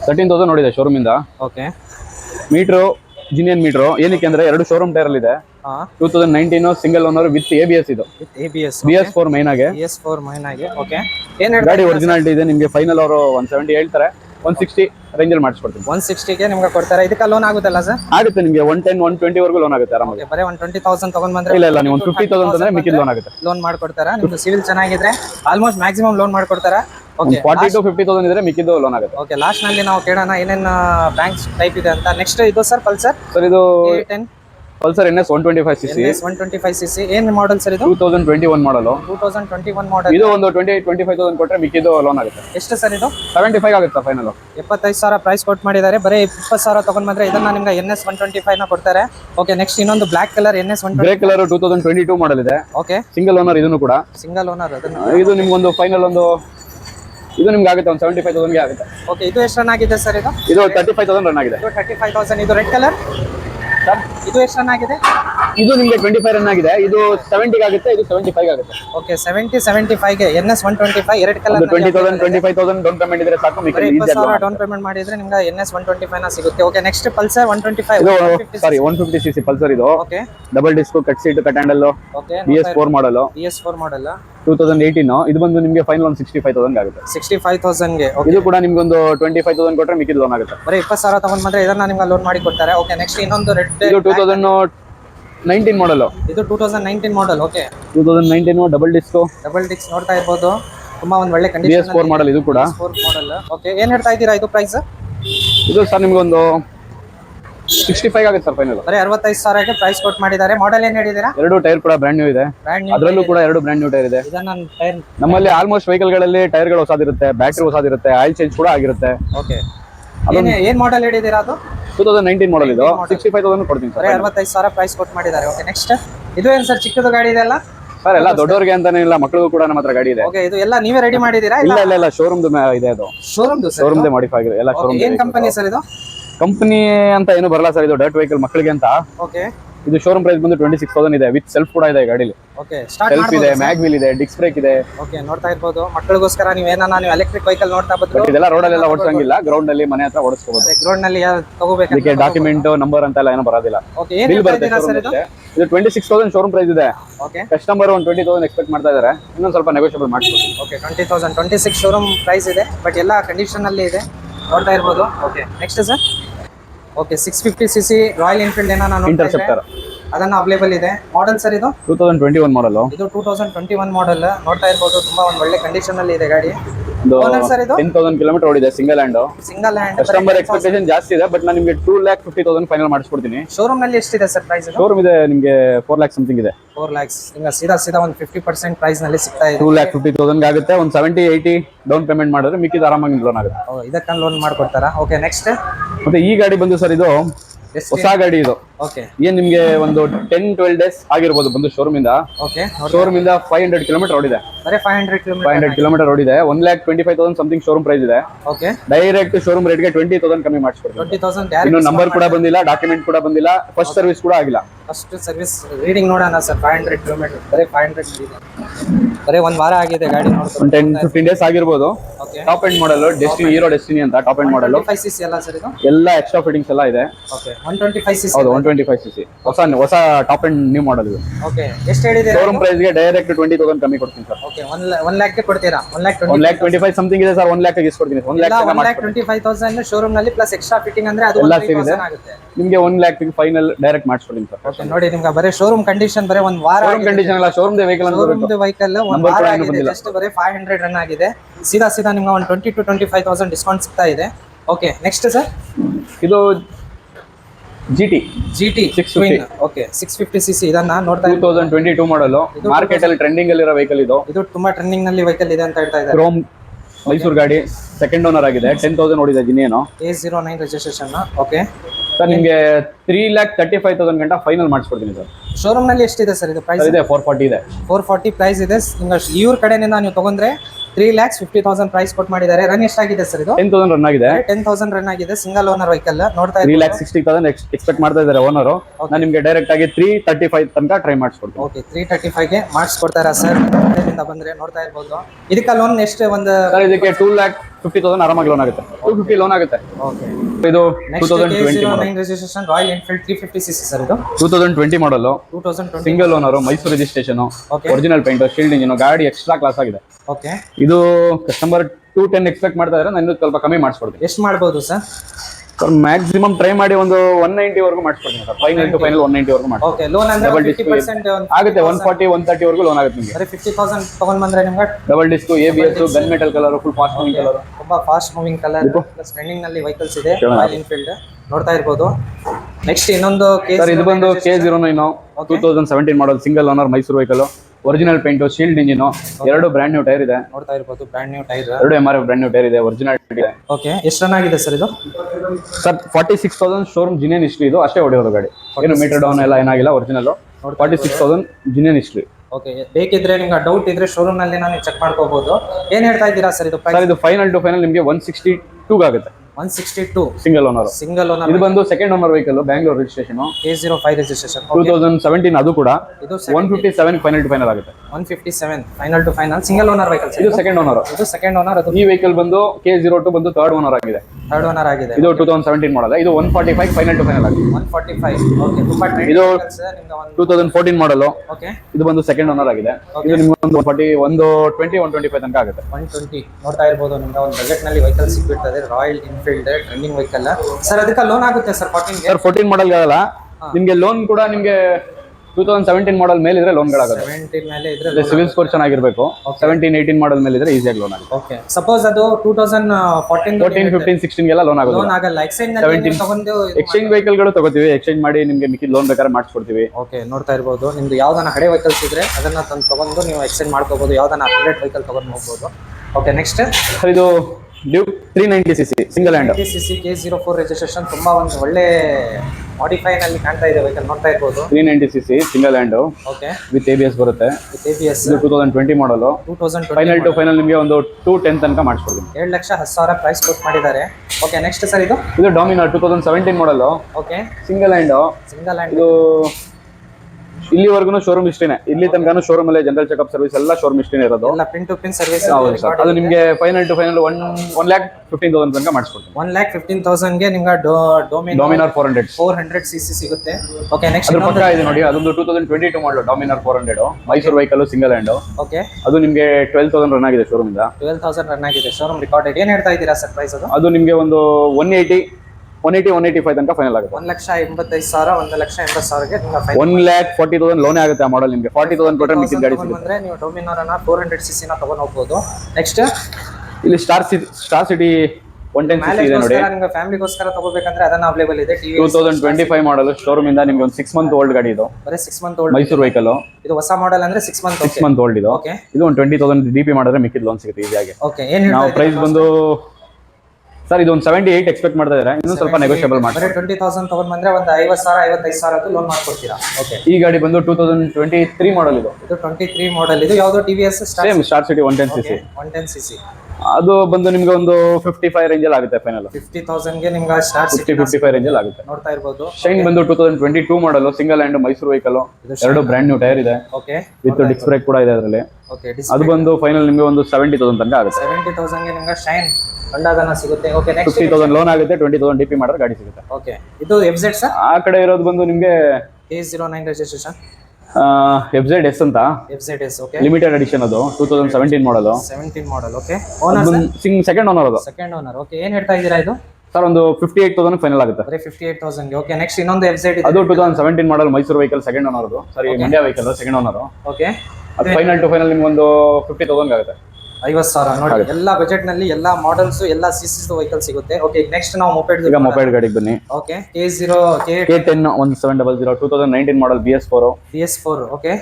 ತರ್ಟೀನ್ ತೌಸಂಡ್ ನೋಡಿದೆ ಶೋರೂಮಿಂದ ಇಂದ. ಓಕೆ ಮೀಟ್ರು ಜಿನಿಯನ್ ಮೀಟ್ರು ಏನಕ್ಕೆ ಅಂದ್ರೆ ಎರಡು ಶೋರೂಮ್ ಟೈರ್ ಅಲ್ಲಿ ಇದೆ two thousand nineteen single owner with A B S ಇದು. ಬಿ ಎಸ್ ಫೋರ್ ಮೈನ್ ಆಗಿ. ಬಿ ಎಸ್ ಫೋರ್ ಮೈನ್ ಆಗಿ ಓಕೆ ಏನ್ ಗಾಡಿ ಒರಿಜಿನಾಲಿಟಿ ಇದೆ ನಿಮಗೆ ಫೈನಲ್ ಅವರು ಒನ್ ಸೆವೆಂಟಿ ಹೇಳ್ತಾರೆ. ಒನ್ ಸಿಕ್ಸ್ಟಿ ರೇಂಜಲ್ಲಿ ಮಾಡಿಸ್ಕೊಡ್ತೀನಿ. ಒನ್ ಸಿಕ್ಸ್ಟಿಗೆ ನಿಮ್ಗೆ ಕೊಡ್ತಾರೆ. ಇದಕ್ಕೆ ಲೋನ್ ಆಗುತ್ತಲ್ಲ ಸರ್ ಆಗುತ್ತೆ ನಿಮಗೆ ಒನ್ ಟೆನ್ ಒನ್ ಟ್ವೆಂಟಿ ವರ್ಗು ಲೋನ್ ಆಗುತ್ತೆ ಆರಾಮಾಗಿ. ಬರೀ ಒನ್ ಟ್ವೆಂಟಿ ತೌಸಂಡ್ ತಗೊಂಡ್ ಬಂದ್ರೆ ಇಲ್ಲ ಇಲ್ಲ ನೀವು ಒಂದು ಫಿಫ್ಟಿ ತೌಸಂಡ್ ಅಂದ್ರೆ ಮಿಕ್ಕಿದ ಲೋನ್ ಆಗುತ್ತೆ. ಲೋನ್ ಮಾಡ್ಕೊಡ್ತಾರ? ನಿಮ್ದು ಸಿವಿಲ್ ಚೆನ್ನಾಗಿದ್ರೆ almost maximum loan ಮಾಡ್ಕೊಡ್ತಾರ? Okay forty to fifty thousand ಇದ್ರೆ ಮಿಕ್ಕಿದ್ದು ಲೋನ್ ಆಗುತ್ತೆ. ಓಕೆ ಲಾಸ್ಟ್ನಲ್ಲಿ ನಾವು ಕೇಳೋಣ ಏನೇನು ಬ್ಯಾಂಕ್ಸ್ ಟೈಪ್ ಇದೆ ಅಂತ. ನೆಕ್ಸ್ಟ್ ಇದು ಸರ್ ಪಲ್ಸರ್ ಸರ್ ಇದು ten Pulsar N S one twenty five CC one twenty five CC ಏನ್ ಮಾಡಲ್ ಸರ್ ಇದು? Two thousand twenty one model two thousand twenty one model ಇದು ಒಂದು ಟ್ವೆಂಟಿ ಟ್ವೆಂಟಿ ಫೈವ್ ತೌಸಂಡ್ ಕೊಟ್ಟರೆ ಮಿಕ್ಕಿದ್ದು loan ಆಗುತ್ತೆ. ಎಷ್ಟು sir ಇದು? ಸೆವೆಂಟಿ ಫೈವ್ ಆಗುತ್ತೆ ಫೈನಲ್ ಎಪ್ಪತ್ತೈದು ಸಾವಿರ ಪ್ರೈಸ್ ಕೊಟ್ಟು ಮಾಡಿದ್ದಾರೆ. ಬರೀ ಇಪ್ಪತ್ತು ಸಾವಿರ ತಗೊಂಡ್ ಬಂದ್ರೆ ಇದನ್ನ ನಿಮ್ಗೆ ಎನ್ ಎಸ್ ಒನ್ ಟ್ವೆಂಟಿ ಫೈವ್ನ ಕೊಡ್ತಾರೆ. ಓಕೆ ನೆಕ್ಸ್ಟ್ ಇನ್ನೊಂದು black colour N S one grey colour two thousand twenty two model ಇದೆ. ಓಕೆ ಸಿಂಗಲ್ ಓನರ್ ಇದನ್ನು ಕೂಡ. ಸಿಂಗಲ್ ಓನರ್ ಅದನ್ನ. ಇದು ನಿಮ್ಗೊಂದು ಫೈನಲ್ ಒಂದು ಇದು ನಿಮ್ಗೆ ಆಗುತ್ತೆ ಒಂದು ಸೆವೆಂಟಿ ಫೈವ್ ತೌಸಂಡ್ಗೆ ಆಗುತ್ತೆ. ಓಕೆ ಇದು ಎಷ್ಟು ರನ್ ಆಗಿದೆ ಸರ್ ಇದು? ಇದು ತರ್ಟಿ ಫೈವ್ ತೌಸಂಡ್ ರನ್ ಆಗಿದೆ. ತರ್ಟಿ ಫೈವ್ ತೌಸಂಡ್ ಇದು ರೆಡ್ ಕಲರ್ ಇದು ಎಷ್ಟು ರನ್ ಆಗಿದೆ? ಇದು ನಿಮಗೆ ಟ್ವೆಂಟಿ ಫೈವ್ ರನ್ ಆಗಿದೆ. ಇದು ಸೆವೆಂಟಿಗೆ ಆಗುತ್ತೆ ಇದು ಸೆವೆಂಟಿ ಫೈವ್ ಆಗುತ್ತೆ. ಓಕೆ ಸೆವೆಂಟಿ ಸೆವೆಂಟಿ ಫೈವ್ಗೆ N S one twenty five ಎರಡು colour twenty thousand twenty five thousand down payment ಇದ್ರೆ ಸಾಕು ಬರೀ ಮಿಕ್ಕಿ ಇಪ್ಪತ್ತು ಸಾವಿರ ಈಸಿ ಡೌನ್ ಪೇಮೆಂಟ್ ಮಾಡಿದ್ರೆ ನಿಮ್ಗೆ ಎನ್ ಎಸ್ ಒನ್ ಟ್ವೆಂಟಿ ಫೈವ್ನ ಸಿಗುತ್ತೆ. Okay next Pulsar one twenty five sorry one fifty C C Pulsar ಇದು. Okay double disc cut seat cut handle okay B S four model B S four model two thousand eighteen ಇದು ಬಂದು ನಿಮಗೆ final ಒಂದು sixty five thousand ಆಗುತ್ತೆ sixty five ತೌಸಂಡ್ಗೆ ಇದು ಕೂಡ ನಿಮ್ಗೆ ಒಂದು ಟ್ವೆಂಟಿ ಫೈವ್ ತೌಸಂಡ್ ಕೊಟ್ಟರೆ ಮಿಕ್ಕಿದ ಲೋನ್ ಆಗುತ್ತೆ. ಬರೀ ಇಪ್ಪತ್ತು ಸಾವಿರ ತಗೊಂಡ್ ಬಂದ್ರೆ ಇದನ್ನ ನಿಮ್ಗೆ ಲೋನ್ ಮಾಡಿ ಕೊಡ್ತಾರೆ. ಓಕೆ ನೆಕ್ಸ್ಟ್ ಇನ್ನೊಂದು ರೆಡ್ ಇದು ಟೂ ತೌಸಂಡ್ ನೈನ್ಟೀನ್ ಮಾಡಲ್ ಇದು two thousand nineteen model okay two thousand nineteen double disc double disc ನೋಡ್ತಾ ಇರ್ಬೋದು. ತುಂಬಾ ಒಂದು ಒಳ್ಳೆ ಕಂಡೀಷನ್ ಫೋರ್ ಮಾಡಲ್ ಇದು ಕೂಡ. ಫೋರ್ ಮಾಡಲ್ ಓಕೆ ಏನ್ ಹೇಳ್ತಾ ಇದ್ದೀರಾ ಇದು ಪ್ರೈಸ್ ಇದು ಸರ್ ನಿಮ್ಗೆ ಒಂದು ಸಿಕ್ಸ್ಟಿ ಫೈವ್ ಆಗುತ್ತೆ ಸರ್ ಫೈನಲ್ ಬರೀ ಅರವತ್ತೈದು ಸಾವಿರಕ್ಕೆ ಪ್ರೈಸ್ ಕೊಟ್ ಮಾಡಿದ್ದಾರೆ. ಮಾಡೆಲ್ ಏನ್ ಹೇಳಿದೀರಾ ಎರಡು ಟೈರ್ ಕೂಡ ಬ್ರ್ಯಾಂಡ್ ನ್ಯೂ ಇದೆ. ಬ್ರ್ಯಾಂಡ್ ಅದರಲ್ಲೂ ಕೂಡ ಎರಡು ಬ್ರ್ಯಾಂಡ್ ನ್ಯೂ ಟೈರ್ ಇದೆ. ಇದನ್ನ ಟೈರ್ ನಮ್ಮಲ್ಲಿ ಆಲ್ಮೋಸ್ಟ್ಗಳಲ್ಲಿ ಟೈರ್ಗಳು ಹೊಸದಿರುತ್ತೆ ಬ್ಯಾಟ್ರಿ ಹೊಸದಿರುತ್ತೆ ಆಯಿಲ್ ಚೇಂಜ್ ಕೂಡ ಆಗಿರುತ್ತೆ. ಓಕೆ ಏನ್ ಏನ್ ಮಾಡೆಲ್ ಹೇಳಿದ್ದೀರಾ ಅದು? ಟೂ ತೌಸಂಡ್ ನೈನ್ಟೀನ್ ಮಾಡಲ್ ಇದು. ಸಿಕ್ಸ್ಟಿ ಫೈವ್ ತೌಸಂಡ್ ಕೊಡ್ತೀನಿ ಬರೀ ಸರ್ ಅರವತ್ತೈದು ಸಾವಿರ ಪ್ರೈಸ್ ಕೊಟ್ ಮಾಡಿದ್ದಾರೆ. ಓಕೆ ನೆಕ್ಸ್ಟ್ ಇದು ಏನ್ ಸರ್ ಚಿಕ್ಕದು ಗಾಡಿ ಇದೆಲ್ಲ ಸರ್ ಎಲ್ಲ ದೊಡ್ಡವರಿಗೆ ಅಂತಾನೆ ಇಲ್ಲ ಮಕ್ಕಳಿಗೂ ಕೂಡ ನಮ್ಮ ಹತ್ರ ಗಾಡಿ ಇದೆ. ಓಕೆ ಇದು ಎಲ್ಲ ನೀವೇ ರೆಡಿ ಮಾಡಿದೀರಾ ಇಲ್ಲ ಇಲ್ಲ? ಇಲ್ಲ ಶೋರೂಮ್ದು ಇದೆ ಅದು. ಶೋರೂಮ್ ಶೋರೂಮ್ ಮಾಡಿಫೈ ಆಗಿದೆ ಎಲ್ಲ ಶೋರೂಮ್ ಏನ್ ಕಂಪನಿ ಸರ್ ಇದು? ಕಂಪನಿ ಅಂತ ಏನು ಬರಲ್ಲ ಸರ್ ಇದು ಡರ್ಟ್ ವೆಹಿಕಲ್ ಮಕ್ಕಳಿಗೆ ಅಂತ. ಓಕೆ ಇದು ಶೋರೂಮ್ ಪ್ರೈಸ್ ಬಂದು ಟ್ವೆಂಟಿ ಸಿಕ್ಸ್ ತೌಸಂಡ್ ಇದೆ ವಿತ್ ಸೆಲ್ಫ್ ಕೂಡ ಇದೆ ಗಾಡಿಲಿ. ಓಕೆ ಸ್ಟಾರ್ಟ್ ಸೆಲ್ಫ್ ಇದೆ ಮ್ಯಾಗ್ ವೀಲ್ ಇದೆ ಡಿಸ್ಕ್ ಬ್ರೇಕ್ ಇದೆ. ಓಕೆ ನೋಡ್ತಾ ಇರ್ಬೋದು. ಮಕ್ಕಳಿಗೋಸ್ಕರ ನೀವು ಏನಾನ ನೀವು ಎಲೆಕ್ಟ್ರಿಕ್ ವೆಹಿಕಲ್ ನೋಡ್ತಾ ಬಂದ್ರೆ ಇದೆಲ್ಲ ರೋಡ್ ರೋಡಲ್ಲೆಲ್ಲ ಓಡಿಸಂಗಿಲ್ಲ ಗ್ರೌಂಡ್ ಅಲ್ಲಿ ಮನೆ ಹತ್ರ ಓಡಿಸ್ಕೋಬಹುದು ಗ್ರೌಂಡ್ನಲ್ಲಿ ತಗೋಬೇಕು ಇದಕ್ಕೆ ಡಾಕ್ಯುಮೆಂಟ್ ನಂಬರ್ ಅಂತ ಎಲ್ಲ ಏನೋ ಬರೋದಿಲ್ಲ. ಓಕೆ ಬಿಲ್ ಬರುತ್ತೆ ಸರ್ ಇದು? ಇದು twenty six thousand showroom price ಇದೆ. ಓಕೆ ಕಸ್ಟಮರ್ ಒಂದು ಟ್ವೆಂಟಿ ತೌಸಂಡ್ ಎಕ್ಸ್ಪೆಕ್ಟ್ ಮಾಡ್ತಾ ಇದ್ದಾರೆ. ಇನ್ನೊಂದು ಸ್ವಲ್ಪ negotiable ಮಾಡಿಸ್ಕೊಡ್ತೀನಿ okay twenty thousand twenty six showroom price ಇದೆ ಬಟ್ ಎಲ್ಲ ಕಂಡೀಷನ್ ಅಲ್ಲಿ ಇದೆ. ನೋಡ್ತಾ ಇರ್ಬೋದು. Okay next sir okay six fifty C C Royal Enfield ಏನೋ ನಾನು ಇಂಟರ್ಸೆಪ್ಟರ್ ಅದನ್ನ ಅವೈಲೇಬಲ್ ಇದೆ. ಮಾಡಲ್ ಸರ್ ಇದು? Two thousand twenty one model ಇದು two thousand twenty one model ನೋಡ್ತಾ ಇರ್ಬೋದು ತುಂಬಾ ಒಂದು ಒಳ್ಳೆ ಕಂಡೀಷನ್ ಅಲ್ಲಿ ಇದೆ ಗಾಡಿ. ಟೆನ್ ತೌಸಂಡ್ ಕಿಲೋಮೀಟರ್ ಓಡಿದೆ single hand single hand customer expectation ಜಾಸ್ತಿ ಇದೆ ಬಟ್ ನಾನು ನಿಮಗೆ two lakh fifty thousand final ಮಾಡಿಸ್ಕೊಡ್ತೀನಿ. ಶೋರೂಮ್ನಲ್ಲಿ ಎಷ್ಟಿದೆ ಸರ್ ಪ್ರೈಸ್ ಶೋರೂಮ್ ಇದೆ ನಿಮಗೆ ಫೋರ್ ಲ್ಯಾಕ್ ಸಮಥಿಂಗ್ ಇದೆ. ಫೋರ್ ಲ್ಯಾಕ್ಸ್ ಈಗ ಸೀದಾ ಸೀದಾ ಒಂದು ಫಿಫ್ಟಿ ಪರ್ಸೆಂಟ್ ಪ್ರೈಸ್ನಲ್ಲಿ ಸಿಗ್ತಾ ಇದೆ. ಟೂ ಲ್ಯಾಕ್ ಫಿಫ್ಟಿ ತೌಸಂಡ್ ಆಗುತ್ತೆ ಒಂದು ಸೆವೆಂಟಿ ಏಯ್ಟಿ ಡೌನ್ ಪೇಮೆಂಟ್ ಮಾಡಿದ್ರೆ ಮಿಕ್ಕಿದ ಆರಾಮಾಗಿ ಲೋನ್ ಆಗುತ್ತೆ. ಇದಕ್ಕೆ ಲೋನ್ ಮಾಡ್ಕೊಡ್ತಾರಾ? ಓಕೆ ನೆಕ್ಸ್ಟ್ ಮತ್ತೆ ಈ ಗಾಡಿ ಬಂದು ಸರ್ ಇದು ಹೊಸ ಗಾಡಿ ಇದು. ಓಕೆ ಏನ್ ನಿಮ್ಗೆ ಒಂದು ಟೆನ್ ಟ್ವೆಲ್ ಡೇಸ್ ಆಗಿರ್ಬೋದು ಬಂದು ಶೋರೂಮ್ ಇಂದ. ಓಕೆ ಶೋರೂಮ್ ಇಂದ ಫೈವ್ ಹಂಡ್ರೆಡ್ ಕಿಲೋಮೀಟರ್ ಬರೀ five hundred five kilometre hundred kilometre road ಇದೆ. One lakh twenty five thousand something showroom price ಇದೆ ಓಕೆ ಡೈರೆಕ್ಟ್ ಶೋರೂಮ್ ರೇಟ್ಗೆ ಟ್ವೆಂಟಿ ತೌಸಂಡ್ ಕಮ್ಮಿ ತೌಸಂಡ್ ಇನ್ನು ನಂಬರ್ ಕೂಡ ಬಂದಿಲ್ಲ ಡಾಕ್ಯುಮೆಂಟ್ ಕೂಡ ಬಂದಿಲ್ಲ ಫಸ್ಟ್ ಸರ್ವಿಸ್ ಕೂಡ ಆಗಿಲ್ಲ. ಫಸ್ಟ್ ಸರ್ವಿಸ್ ರೀಡಿಂಗ್ ನೋಡೋಣ ಸರ್ ಫೈವ್ ಹಂಡ್ರೆಡ್ ಕಿಲೋಮೀಟರ್ ಬರೀ ಫೈವ್ ಹಂಡ್ರೆಡ್ ಬರೀ ಒಂದು ವಾರ ಆಗಿದೆ ಗಾಡಿ ಒಂದು ಟೆನ್ ಫಿಫ್ಟೀನ್ ಡೇಸ್ ಆಗಿರ್ಬೋದು. Okay top end model Destiny Hero Destiny ಅಂತ top end model five C C ಅಲ್ಲ ಸರ್ ಇದು? ಎಲ್ಲ ಎಕ್ಸ್ಟ್ರಾ ಫಿಟ್ಟಿಂಗ್ಸ್ ಎಲ್ಲ ಇದೆ. ಒನ್ ಟ್ವೆಂಟಿ ಫೈವ್ ಸಿ ಹೌದು one twenty five C C ಹೊಸ ಹೊಸ ಟಾಪ್ ಎಂಡ್ ನ್ಯೂ ಮಾಡಲ್ ಇದು. ಓಕೆ ಎಷ್ಟು ಹೇಳಿದೆ ಶೋರೂಮ್ ಪ್ರೈಸ್ಗೆ ಡೈರೆಕ್ಟ್ ಟ್ವೆಂಟಿ ತೌಸಂಡ್ ಕಮ್ಮಿ ಕೊಡ್ತೀನಿ ಸರ್ ಓಕೆ ಒನ್ ಒನ್ ಲ್ಯಾಕ್ಗೆ ಕೊಡ್ತೀರಾ? One lakh one lakh twenty five something ಇದೆ sir one lakh ಇಸ್ಕೊಡ್ತೀನಿ one lakh one lakh twenty five thousand ಶೋರೂಮ್ನಲ್ಲಿ plus extra fitting ಅಂದ್ರೆ ಅದು ಎಲ್ಲ ಸೇರಿದೆ. ನಿಮಗೆ ಒನ್ ಲ್ಯಾಕ್ ಫೈನಲ್ ಡೈರೆಕ್ಟ್ ಮಾಡಿಸ್ಕೊಡ್ತೀನಿ ಸರ್. ಓಕೆ ನೋಡಿ ನಿಮ್ಗೆ ಬರೀ ಶೋರೂಮ್ ಕಂಡೀಷನ್ ಬರೀ ಒಂದು ವಾರ ಶೋರೂಮ್ ಕಂಡೀಷನ್ ಅಲ್ಲ ಶೋರೂಮ್ ವೆಹಿಕಲ್ ಶೋರೂಮ್ ವೆಹಿಕಲ್ ಒಂದು ವಾರ ಆಗಿದೆ. ಜಸ್ಟ್ ಬರೀ ಫೈವ್ ಹಂಡ್ರೆಡ್ ರನ್ ಆಗಿದೆ. ಸೀದಾ ಸೀದಾ ನಿಮ್ಗೆ ಒಂದು twenty to twenty five thousand discount ಸಿಗ್ತಾ ಇದೆ. Okay next sir. ಇದು G T G T 650. Okay six fifty C C ಇದನ್ನ ನೋಡ್ತಾ two thousand twenty two model market ಅಲ್ಲಿ ಟ್ರೆಂಡಿಂಗ್ ಅಲ್ಲಿರೋ ವೆಹಿಕಲ್ ಇದು. ಇದು ತುಂಬಾ ಟ್ರೆಂಡಿಂಗ್ನಲ್ಲಿ ವೆಹಿಕಲ್ ಇದೆ ಅಂತ ಹೇಳ್ತಾ ಇದ್ದಾರೆ. ಕ್ರೋಮ್ ಮೈಸೂರು ಗಾಡಿ ಸೆಕೆಂಡ್ ಓನರ್ ಆಗಿದೆ. ಟೆನ್ ತೌಸಂಡ್ ನೋಡಿದೆ ಇನ್ನೇನು. A zero nine registration okay sir ನಿಮಗೆ three lakh thirty five thousand ಗಂಟ ಫೈನಲ್ ಮಾಡಿಸ್ಕೊಡ್ತೀನಿ ಸರ್ ಶೋರೂಮ್ನಲ್ಲಿ ಎಷ್ಟಿದೆ ಸರ್ ಇದು ಪ್ರೈಸ್ ಇದೆ ಫೋರ್ ಫಾರ್ಟಿ ಇದೆ. ಫೋರ್ ಫಾರ್ಟಿ ಪ್ರೈಸ್ ಇದೆ. ಇವ್ರ ಕಡೆಯಿಂದ ನೀವು ತಗೊಂಡ್ರೆ three lakhs fifty thousand price ಕೊಟ್ಟು ಮಾಡಿದ್ದಾರೆ. ರನ್ ಎಷ್ಟಾಗಿದೆ ಸರ್ ಇದು? ಟೆನ್ ತೌಸಂಡ್ ರನ್ ಆಗಿದೆ. ಟೆನ್ ತೌಸಂಡ್ ರನ್ ಆಗಿದೆ ಸಿಂಗಲ್ ಓನರ್ ವೆಹಿಕಲ್ ನೋಡ್ತಾ three lakh sixty thousand expect ಮಾಡ್ತಾ ಇದ್ದಾರೆ ಓನರು ನಾನು ನಿಮಗೆ ಡೈರೆಕ್ಟ್ ಆಗಿ ತ್ರೀ ತರ್ಟಿ ಫೈವ್ ತನಕ ಟ್ರೈ ಮಾಡಿಸ್ಕೊಡ್ತೀನಿ. ಓಕೆ ತ್ರೀ ತರ್ಟಿ ಮಾರ್ಕ್ಸ್ ಮಾಡಿಸ್ಕೊಡ್ತಾರಾ ಸರ್ ಬಂದ್ರೆ ನೋಡ್ತಾ ಇರ್ಬೋದು. ಇದಕ್ಕೆ ಲೋನ್ ಎಷ್ಟು ಒಂದು ಸರ್ ಇದಕ್ಕೆ ಟೂ ಲ್ಯಾಕ್ ಫಿಫ್ಟಿ ತೌಸಂಡ್ ಆರಾಮಾಗಿ ಲೋನ್ ಆಗುತ್ತೆ. ಟೂ ಫಿಫ್ಟಿ ಲೋನ್ ಆಗುತ್ತೆ. ಓಕೆ ಇದು two thousand twenty registration Royal Enfield three fifty C C sir ಇದು. Two thousand twenty model two thousand single owner Mysuru registration. Original paint shield engine ಗಾಡಿ extra class ಆಗಿದೆ. Okay ಇದು customer two ten expect ಮಾಡ್ತಾ ಇದ್ರೆ ನಾನು ಇನ್ನೂ ಸ್ವಲ್ಪ ಕಮ್ಮಿ ಮಾಡಿಸ್ಕೊಡ್ತೀನಿ. ಎಷ್ಟು ಮಾಡ್ಬೋದು ಸರ್? ಸರ್ ಮ್ಯಾಕ್ಸಿಮಮ್ ಟ್ರೈ ಮಾಡಿ ಒಂದು ಒನ್ ನೈಂಟಿ ವರ್ಗು ಮಾಡಿಸ್ಕೊಡ್ತೀನಿ sir. Final to final one ninety ವರ್ಗು ಮಾಡಿ ಓಕೆ ಲೋನ್ ಫಿಫ್ಟಿ ಪರ್ಸೆಂಟ್ ಆಗುತ್ತೆ ಒನ್ ಫಾರ್ಟಿ ಒನ್ ತರ್ಟಿ ವರ್ಗು ಲೋನ್ ಆಗುತ್ತೆ ನಿಮಗೆ. ಫಿಫ್ಟಿ ತೌಸಂಡ್ ತಗೊಂಡ್ ಬಂದ್ರೆ ನಿಮ್ಗೆ double disc A B S gun metal colour full fast moving colour ತುಂಬಾ ಫಾಸ್ಟ್ ಮೂವಿಂಗ್ ಕಲರ್ ಟ್ರೆಂಡಿಂಗ್ನಲ್ಲಿ ವೆಹಿಕಲ್ಸ್ ಇದೆ. ರಾಯಲ್ ಎನ್ಫೀಲ್ಡ್ ನೋಡ್ತಾ ಇರ್ಬೋದು. ನೆಕ್ಸ್ಟ್ ಇನ್ನೊಂದು ಕೇಸ್ ಸರ್ ಇದು ಬಂದು K zero nine two thousand seventeen model single owner Mysuru vehicle original paint shield engine ಎರಡು brand new tyre ಇದೆ. ನೋಡ್ತಾ ಇರ್ಬೋದು ಬ್ರ್ಯಾಂಡ್ ನ್ಯೂ ಟೈರ್ ಎರಡು M R F brand new tyre ಇದೆ ಒರಿಜಿನಲ್ ಇದೆ. ಓಕೆ ಎಷ್ಟು ರನ್ ಆಗಿದೆ ಸರ್ ಇದು? Sir forty six thousand showroom genuine history ಇದು ಅಷ್ಟೇ ಹೊಡೆಯೋದು ಗಾಡಿ. ಏನು ಮೀಟರ್ ಡೌನ್ ಎಲ್ಲ ಏನಾಗಿಲ್ಲ original forty six thousand genuine history okay ಬೇಕಿದ್ರೆ ನಿಮ್ಗೆ ಡೌಟ್ ಇದ್ರೆ ಶೋರೂಮ್ನಲ್ಲಿ ನಾನು ಚೆಕ್ ಮಾಡ್ಕೋಬಹುದು ಏನ್ ಹೇಳ್ತಾ ಇದ್ದೀರಾ ಸರ್ ಇದು ಸರ್ ಇದು ಫೈನಲ್ ಟು ಫೈನಲ್ ನಿಮಗೆ ಒನ್ ಸಿಕ್ಸ್ಟಿ ಟೂ ಆಗುತ್ತೆ. One sixty two single owner single owner ಇದು ಬಂದು second owner vehicle Bangalore registration A zero five registration two thousand seventeen ಅದು ಕೂಡ ಇದು one fifty seven final to final ಆಗುತ್ತೆ. One fifty seven final to final single owner vehicle ಇದು second owner ಇದು second owner ಅದು ಈ vehicle ಬಂದು K zero two ಬಂದು ಥರ್ಡ್ ಓನರ್ ಆಗಿದೆ. ಥರ್ಡ್ ಓನರ್ ಆಗಿದೆ. ಇದು ಟೂ ತೌಸಂಡ್ ಸೆವೆಂಟೀನ್ ಮಾಡಲ್ಲ ಇದು one forty five final to final ಆಗಿದೆ. ಒನ್ ಫಾರ್ಟಿ ಫೈವ್ ಓಕೆ ತುಂಬಾ ಇದು- two thousand fourteen model okay ಇದು ಬಂದು ಸೆಕೆಂಡ್ ಓನರ್ ಆಗಿದೆ. ಇದು ನಿಮ್ಗೆ ಒಂದು ಫಾರ್ಟಿ ಒಂದು ಟ್ವೆಂಟಿ ಒನ್ ಟ್ವೆಂಟಿ ಫೈವ್ ತನಕ ಆಗುತ್ತೆ. ಒನ್ ಟ್ವೆಂಟಿ ನೋಡ್ತಾ ಇರ್ಬೋದು ನಿಮ್ಗೆ ಒಂದು ಬಜೆಟ್ನಲ್ಲಿ vehicle ಸಿಕ್ಬಿಡ್ತದೆ. Royal Enfield trending vehicle sir ಅದಕ್ಕೆ ಲೋನ್ ಆಗುತ್ತೆ ಸರ್ ಫಾರ್ಟೀನ್ಗೆ ಸರ್ ಫೋರ್ಟೀನ್ ಮಾಡಲ್ ಆಗಲ್ಲ ನಿಮಗೆ ಲೋನ್ ಕೂಡ ನಿಮಗೆ ಟೂ ತೌಸಂಡ್ ಸೆವೆಂಟೀನ್ ಮಾಡಲ್ ಮೇಲೆ ಇದ್ರೆ ಲೋನ್ಗಳಾಗುತ್ತೆ ಸೆವೆಂಟೀನ್ ಮೇಲೆ ಇದ್ರೆ ಸಿವಿಲ್ ಸ್ಕೋರ್ ಚೆನ್ನಾಗಿರ್ಬೇಕು ಸೆವೆಂಟೀನ್ ಏಯ್ಟೀನ್ ಮಾಡಲ್ ಮೇಲೆ ಇದ್ರೆ ಈಸಿಯಾಗಿ ಲೋನ್ ಆಗುತ್ತೆ. ಓಕೆ ಸಪೋಸ್ ಅದು two thousand fourteen fourteen fifteen ಸಿಕ್ಸ್ಟೀನ್ಗೆಲ್ಲ loan ಆಗೋದು ಲೋನ್ ಆಗಲ್ಲ. ಎಕ್ಸ್ಚೇಂಜ್ ನೀವು ತಗೊಂಡು ಎಕ್ಸ್ಚೇಂಜ್ ವೆಹಿಕಲ್ಗಳು ತಗೋತೀವಿ. ಎಕ್ಸ್ಚೇಂಜ್ ಮಾಡಿ ನಿಮಗೆ ಮಿಕ್ಕಿ ಲೋನ್ ಬೇಕಾದ್ರೆ ಮಾಡಿಸ್ಕೊಡ್ತೀವಿ. ಓಕೆ ನೋಡ್ತಾ ಇರ್ಬೋದು. ನಿಮ್ದು ಯಾವ್ದಾನ ಹಳೆ ವೆಹಿಕಲ್ಸ್ ಇದ್ರೆ ಅದನ್ನ ತಂದು ತಗೊಂಡು ನೀವು ಎಕ್ಸ್ಚೇಂಜ್ ಮಾಡ್ಕೋಬಹುದು ಯಾವ್ದಾನ ಅಪ್ಡೇಟ್ ವೆಹಿಕಲ್ ತಗೊಂಡು ಹೋಗ್ಬೋದು. ಓಕೆ ನೆಕ್ಸ್ಟ್ ಇದು Duke three ninety C C single hand C C K zero four registration ತುಂಬಾ ಒಂದು ಒಳ್ಳೆ ಮಾಡಿಫೈ ನಲ್ಲಿ ಕಾಣ್ತಾ ಇದೆ ವೆಹಿಕಲ್ ನೋಡ್ತಾ ಇರ್ಬೋದು. Three ninety C C single hand okay with A B S ಬರುತ್ತೆ. ವಿತ್ ಎ ಬಿ ಎಸ್ ಇದು two thousand twenty model two thousand final to final ನಿಮಗೆ ಒಂದು ಟೂ ಟೆನ್ ತನಕ ಮಾಡಿಸ್ಕೊಡ್ತೀನಿ. ಏಳು ಲಕ್ಷ ಹತ್ತು ಸಾವಿರ ಪ್ರೈಸ್ ಕೊಟ್ಟು ಮಾಡಿದ್ದಾರೆ. ಓಕೆ ನೆಕ್ಸ್ಟ್ ಸರ್ ಇದು? ಇದು Dominar two thousand seventeen model okay single hand single hand ಇದು ಇಲ್ಲಿವರೆಗೂ ಶೋರೂಮ್ ಇಷ್ಟೇ ಇಲ್ಲಿ ತನಕ ಶೋರೂಮ್ ಅಲ್ಲಿ ಜನರಲ್ ಚೆಕಪ್ ಸರ್ವಿಸ್ ಎಲ್ಲ ಶೋರೂಮ್ ಇಷ್ಟೇನೆ ಇರೋದು. ಪಿನ್ ಟು ಪಿನ್ ಸರ್ವಿಸ್ ಹೌದು ಸರ್ ಅದು ನಿಮಗೆ final to final one one lakh fifteen thousand ತನಕ ಮಾಡಿಸ್ಕೊಡ್ತೀನಿ. ಒನ್ ಲ್ಯಾಕ್ ಫಿಫ್ಟೀನ್ ತೌಸಂಡ್ಗೆ ನಿಮ್ಗೆ Dominar Dominar four hundred four hundred C C ಸಿಗುತ್ತೆ. ಓಕೆ ನೆಕ್ಸ್ಟ್ ಅದ್ರ ಪಕ್ಕ ಇದೆ ನೋಡಿ ಅದೊಂದು two thousand twenty two model Dominar four hundred Mysuru vehicle single hand okay ಅದು ನಿಮಗೆ ಟ್ವೆಲ್ ತೌಸಂಡ್ ರನ್ ಆಗಿದೆ ಶೋರೂಮ್ ಇಂದ. ಟ್ವೆಲ್ ತೌಸಂಡ್ ರನ್ ಆಗಿದೆ. ಶೋರೂಮ್ ರೆಕಾರ್ಡೆಡ್ ಏನ್ ಹೇಳ್ತಾ ಇದ್ದೀರಾ ಸರ್ ಪ್ರೈಸ್ ಅದು? ಅದು ನಿಮಗೆ ಒಂದು one eighty one eighty one eighty five ತನಕ ಫೈನಲ್ ಆಗುತ್ತೆ. ಒಂದು ಲಕ್ಷ ಎಂಬತ್ತೈದು ಸಾವಿರ ಒಂದು ಲಕ್ಷ ಎಂಬತ್ತು ಸಾವಿರಕ್ಕೆ ಒನ್ ಲ್ಯಾಕ್ ಫಾರ್ಟಿ ತೌಸಂಡ್ ಲೋನೇ ಆಗುತ್ತೆ ಆ ಮಾಡಲ್ ನಿಮಗೆ. ಫಾರ್ಟಿ ತೌಸಂಡ್ ಕೊಟ್ಟರೆ ಮಿಕ್ಕಿದ ಗಾಡಿ ಸಿಗುತ್ತೆ. ನೀವು ಡೊಮಿನೋರನ್ನ ಫೋರ್ ಹಂಡ್ರೆಡ್ ಸಿ ಸಿನ ತಗೊಂಡು ಹೋಗ್ಬೋದು. ನೆಕ್ಸ್ಟ್ ಇಲ್ಲಿ Star City Star City one ten six ಇದೆ ನೋಡಿ. ನಿಮ್ಗೆ ಫ್ಯಾಮಿಲಿಗೋಸ್ಕರ ತಗೋಬೇಕಂದ್ರೆ ಅದನ್ನ ಅವೈಲೇಬಲ್ ಇದೆ. Two thousand twenty five model showroom ಇಂದ ನಿಮಗೆ ಒಂದು ಸಿಕ್ಸ್ ಮಂತ್ ಓಲ್ಡ್ ಗಾಡಿ ಇದು. ಬರೀ six month old Mysuru vehicle ಇದು ಹೊಸ ಮಾಡೆಲ್ ಅಂದ್ರೆ six month six month old ಇದು. ಓಕೆ ಇದು ಒಂದು ಟ್ವೆಂಟಿ ತೌಸಂಡ್ ಡಿ ಪಿ ಮಾಡಿದ್ರೆ ಮಿಕ್ಕಿದ ಲೋನ್ ಸಿಗುತ್ತೆ ಈಸಿಯಾಗಿ ಓಕೆ ಏನ್ ನಾವು ಪ್ರೈಸ್ ಬಂದು ಸರ್ ಇದು ಒಂದು ಸೆವೆಂಟಿ ಏಟ್ ಎಕ್ಸ್ಪೆಕ್ಟ್ ಮಾಡ್ತಾ ಇದ್ದಾರೆ. ಇನ್ನೂ ಸ್ವಲ್ಪ ನೆಗೋಷಿಯಬಲ್ ಮಾಡಿ ಟ್ವೆಂಟಿ ತೌಸಂಡ್ ತಗೊಂಡ್ ಬಂದ್ರೆ ಒಂದು ಐವತ್ತು ಸಾವಿರ ಐವತ್ತೈದು ಸಾವಿರ ಲೋನ್ ಮಾಡ್ಕೊಡ್ತೀರಾ? ಓಕೆ ಈ ಗಾಡಿ ಬಂದು two thousand twenty three model ಇದು ಇದು ಟ್ವೆಂಟಿ ತ್ರೀ ಮಾಡೆಲ್ ಇದು ಯಾವ್ದು T V S Star City one ten C C one ten C C ಅದು ಬಂದು ನಿಮ್ಗೆ ಒಂದು ಫಿಫ್ಟಿ ಫೈವ್ ರೇಂಜಲ್ಲಿ ಆಗುತ್ತೆ ಫೈನಲ್ ಫಿಫ್ಟಿ ತೌಸಂಡ್ಗೆ ನಿಮ್ಗೆ ಸ್ಟಾರ್ಟ್ ಫಿಫ್ಟಿ ಫಿಫ್ಟಿ ಫೈವ್ ರೇಂಜಲ್ಲಿ ಆಗುತ್ತೆ. ನೋಡ್ತಾ ಇರ್ಬೋದು. ಶೈನ್ ಬಂದು two thousand twenty two model single hand Mysuru vehicle ಎರಡು ಬ್ರ್ಯಾಂಡ್ ನ್ಯೂ ಟೈರ್ ಇದೆ. ಓಕೆ ವಿತ್ ಡಿಸ್ ಬ್ರೇಕ್ ಕೂಡ ಇದೆ ಅದರಲ್ಲಿ. ಓಕೆ ಅದು ಬಂದು ಫೈನಲ್ ನಿಮಗೆ ಒಂದು ಸೆವೆಂಟಿ ತೌಸಂಡ್ ತನಕ ಆಗುತ್ತೆ. ಸೆವೆಂಟಿ ತೌಸಂಡ್ಗೆ ನಿಮ್ಗೆ ಶೈನ್ ಹೊಂಡಾದನ ಸಿಗುತ್ತೆ. Okay next fifty thousand loan ಆಗುತ್ತೆ ಟ್ವೆಂಟಿ ತೌಸಂಡ್ ಡಿ ಪಿ ಮಾಡಿದ್ರೆ ಗಾಡಿ ಸಿಗುತ್ತೆ. ಓಕೆ ಇದು ಎಫ್ ಸರ್ ಆ ಕಡೆ ಇರೋದು ಬಂದು ನಿಮಗೆ A zero nine registration F Z S ಅಂತ? F Z S okay limited edition ಅದು two thousand seventeen model seventeen model okay owner sing second owner ಅದು. ಸೆಕೆಂಡ್ ಓನರ್ ಓಕೆ ಏನು ಹೇಳ್ತಾ ಇದ್ದೀರಾ ಇದು? ಸರ್ ಒಂದು ಫಿಫ್ಟಿ ಏಟ್ ತೌಸಂಡ್ ಫೈನಲ್ ಆಗುತ್ತೆ. ಬರೀ fifty eight thousand okay next ಇನ್ನೊಂದು ಎಫ್ ಇದೆ. ಅದು two thousand seventeen model Mysuru vehicle second owner ಅದು. ಸರಿ India vehicle second owner okay ಅದು ಫೈನಲ್ ಟು ಫೈನಲ್ ನಿಮ್ಗೆ ಒಂದು ಫಿಫ್ಟಿ ತೌಸಂಡ್ ಆಗುತ್ತೆ. ಐವತ್ತು ಸಾವಿರ. ನೋಡಿ ಎಲ್ಲ ಬಜೆಟ್ನಲ್ಲಿ ಎಲ್ಲ ಮಾಡೆಲ್ಸ್ ಎಲ್ಲ ಸಿ ಸಿ ವೆಹಿಕಲ್ ಸಿಗುತ್ತೆ. ಓಕೆ ನೆಕ್ಸ್ಟ್ ನಾವು ಮೊಪೆಡ್ ಈಗ ಮೊಬೈಲ್ ಗಾಡಿಗೆ ಬನ್ನಿ. Okay K zero K K ten one seven double zero two thousand nineteen model B S four B S four okay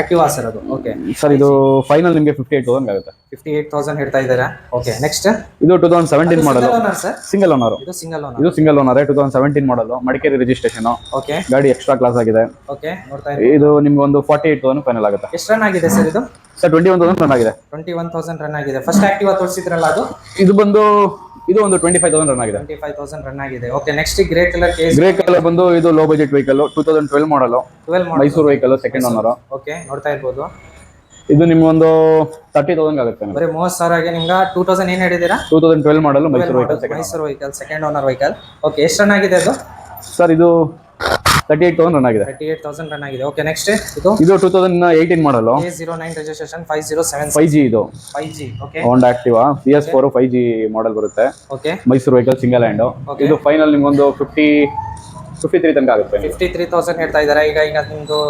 Activa sir ಅದು. Okay sir ಇದು final ನಿಮಗೆ fifty eight thousand ಆಗುತ್ತೆ. Fifty eight thousand ಹೇಳ್ತಾ ಇದ್ದಾರೆ. Okay next ಇದು two thousand seventeen model sir single owner ಇದು single owner ಇದು single owner two thousand seventeen model Madikeri registration okay ಗಾಡಿ ಎಕ್ಸ್ಟ್ರಾ ಕ್ಲಾಸ್ ಆಗಿದೆ. ಓಕೆ ನೋಡ್ತಾ ಇದು ನಿಮ್ಗೆ ಒಂದು ಫಾರ್ಟಿ ಏಟ್ ತೌಸಂಡ್ ಫೈನಲ್ ಆಗುತ್ತೆ. ಎಷ್ಟು ರನ್ ಆಗಿದೆ ಸರ್ ಇದು? Sir twenty one thousand run ಆಗಿದೆ. ಟ್ವೆಂಟಿ ಒನ್ ತೌಸಂಡ್ ರನ್ ಆಗಿದೆ. ಫಸ್ಟ್ ಆಕ್ಟಿವಾ ತೋರಿಸಿದ್ರಲ್ಲ ಅದು? ಇದು ಬಂದು ಇದು ಒಂದು ಟ್ವೆಂಟಿ ಫೈವ್ ತೌಸಂಡ್ ರನ್ ಆಗಿದೆ. ಟ್ವೆಂಟಿ ಫೈವ್ ತೌಸಂಡ್ ರನ್ ಆಗಿದೆ okay next grey colour case grey colour ಬಂದು ಇದು low budget vehicle two thousand twelve model twelve Mysuru vehicle second owner okay ನೋಡ್ತಾ ಇರ್ಬೋದು. ಇದು ನಿಮ್ಗೊಂದು ತರ್ಟಿ ತೌಸಂಡ್ ಆಗುತ್ತೆ. ಬರೀ ಮೂವತ್ತು ಆಗಿ ನಿಮ್ಗೆ ಟೂ ತೌಸಂಡ್ ಏನ್ ಹೇಳಿದ್ದೀರಾ? Two thousand twelve model Mysuru vehicle Mysuru vehicle second owner vehicle okay ಎಷ್ಟು ರನ್ ಆಗಿದೆ ಅದು? ಸರ್ ಇದು ತರ್ಟಿ ಏಟ್ ತೌಸಂಡ್ ರನ್ ಆಗಿದೆ. ತರ್ಟಿ ಏಟ್ ತೌಸಂಡ್ ರನ್ ಆಗಿದೆ. ಓಕೆ ನೆಕ್ಸ್ಟ್ ಇದು ಇದು two thousand eighteen model zero nine registration five zero seven five G ಇದು. Five G okay Honda Activa P S four five G model ಬರುತ್ತೆ. Okay Mysuru vehicle single hand ಇದು final ನಿಮ್ಗೊಂದು fifty fifty three ತನಕ ಆಗುತ್ತೆ fifty three thousand ಹೇಳ್ತಾ ಇದ್ದಾರೆ. ಈಗ ಈಗ ನಿಮ್ದು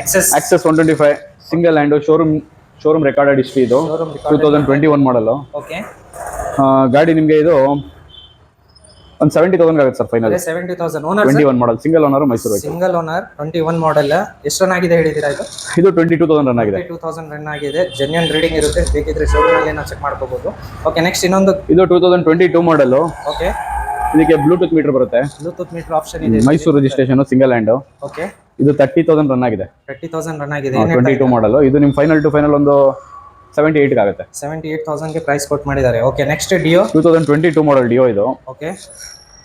Access Access one twenty five single hand showroom showroom recorded history ಇದು two thousand twenty one model okay ಗಾಡಿ ನಿಮಗೆ ಇದು ಒಂದು ಸೆವೆಂಟಿ ತೌಸಂಡ್ ಆಗುತ್ತೆ sir final seventy thousand owner twenty one model single owner Mysuru single owner twenty one model ಎಷ್ಟು run ಆಗಿದೆ ಹೇಳಿದ್ದೀರಾ ಇದು? ಇದು ಟ್ವೆಂಟಿ ಟೂ ತೌಸಂಡ್ ರನ್ ಆಗಿದೆ. ಟೂ ತೌಸಂಡ್ ರನ್ ಆಗಿದೆ. ಜೆನ್ಯನ್ ರೀಡಿಂಗ್ ಇರುತ್ತೆ. ಬೇಕಿದ್ರೆ ಶೋರೂಮಲ್ಲಿ ಏನೋ ಚೆಕ್ ಮಾಡ್ಕೋಬಹುದು ಓಕೆ ನೆಕ್ಸ್ಟ್ ಇನ್ನೊಂದು. ಇದು two thousand twenty two model okay ಇದಕ್ಕೆ ಬ್ಲೂಟೂತ್ ಮೀಟರ್ ಬರುತ್ತೆ. ಬ್ಲೂಟೂತ್ ಮೀಟರ್ ಆಪ್ಷನ್ ಇದೆ. Mysuru registration single hand okay ಇದು ತರ್ಟಿ ತೌಸಂಡ್ ರನ್ ಆಗಿದೆ. ತರ್ಟಿ ತೌಸಂಡ್ ರನ್ ಆಗಿದೆ. ಟ್ವೆಂಟಿ ಟೂ ಮಾಡಲು ಇದು ನಿಮ್ಮ ಫೈನಲ್ ಟು ಫೈನಲ್ ಒಂದು ಸೆವೆಂಟಿ ಏಯ್ಟ್ಗೆ ಆಗುತ್ತೆ ಸೆವೆಂಟಿ ಏಟ್ ತೌಸಂಡ್ಗೆ ಪ್ರೈಸ್ ಕೊಟ್ ಮಾಡಿದ್ದಾರೆ. Okay next Dio two thousand twenty two model Dio ಇದು. ಓಕೆ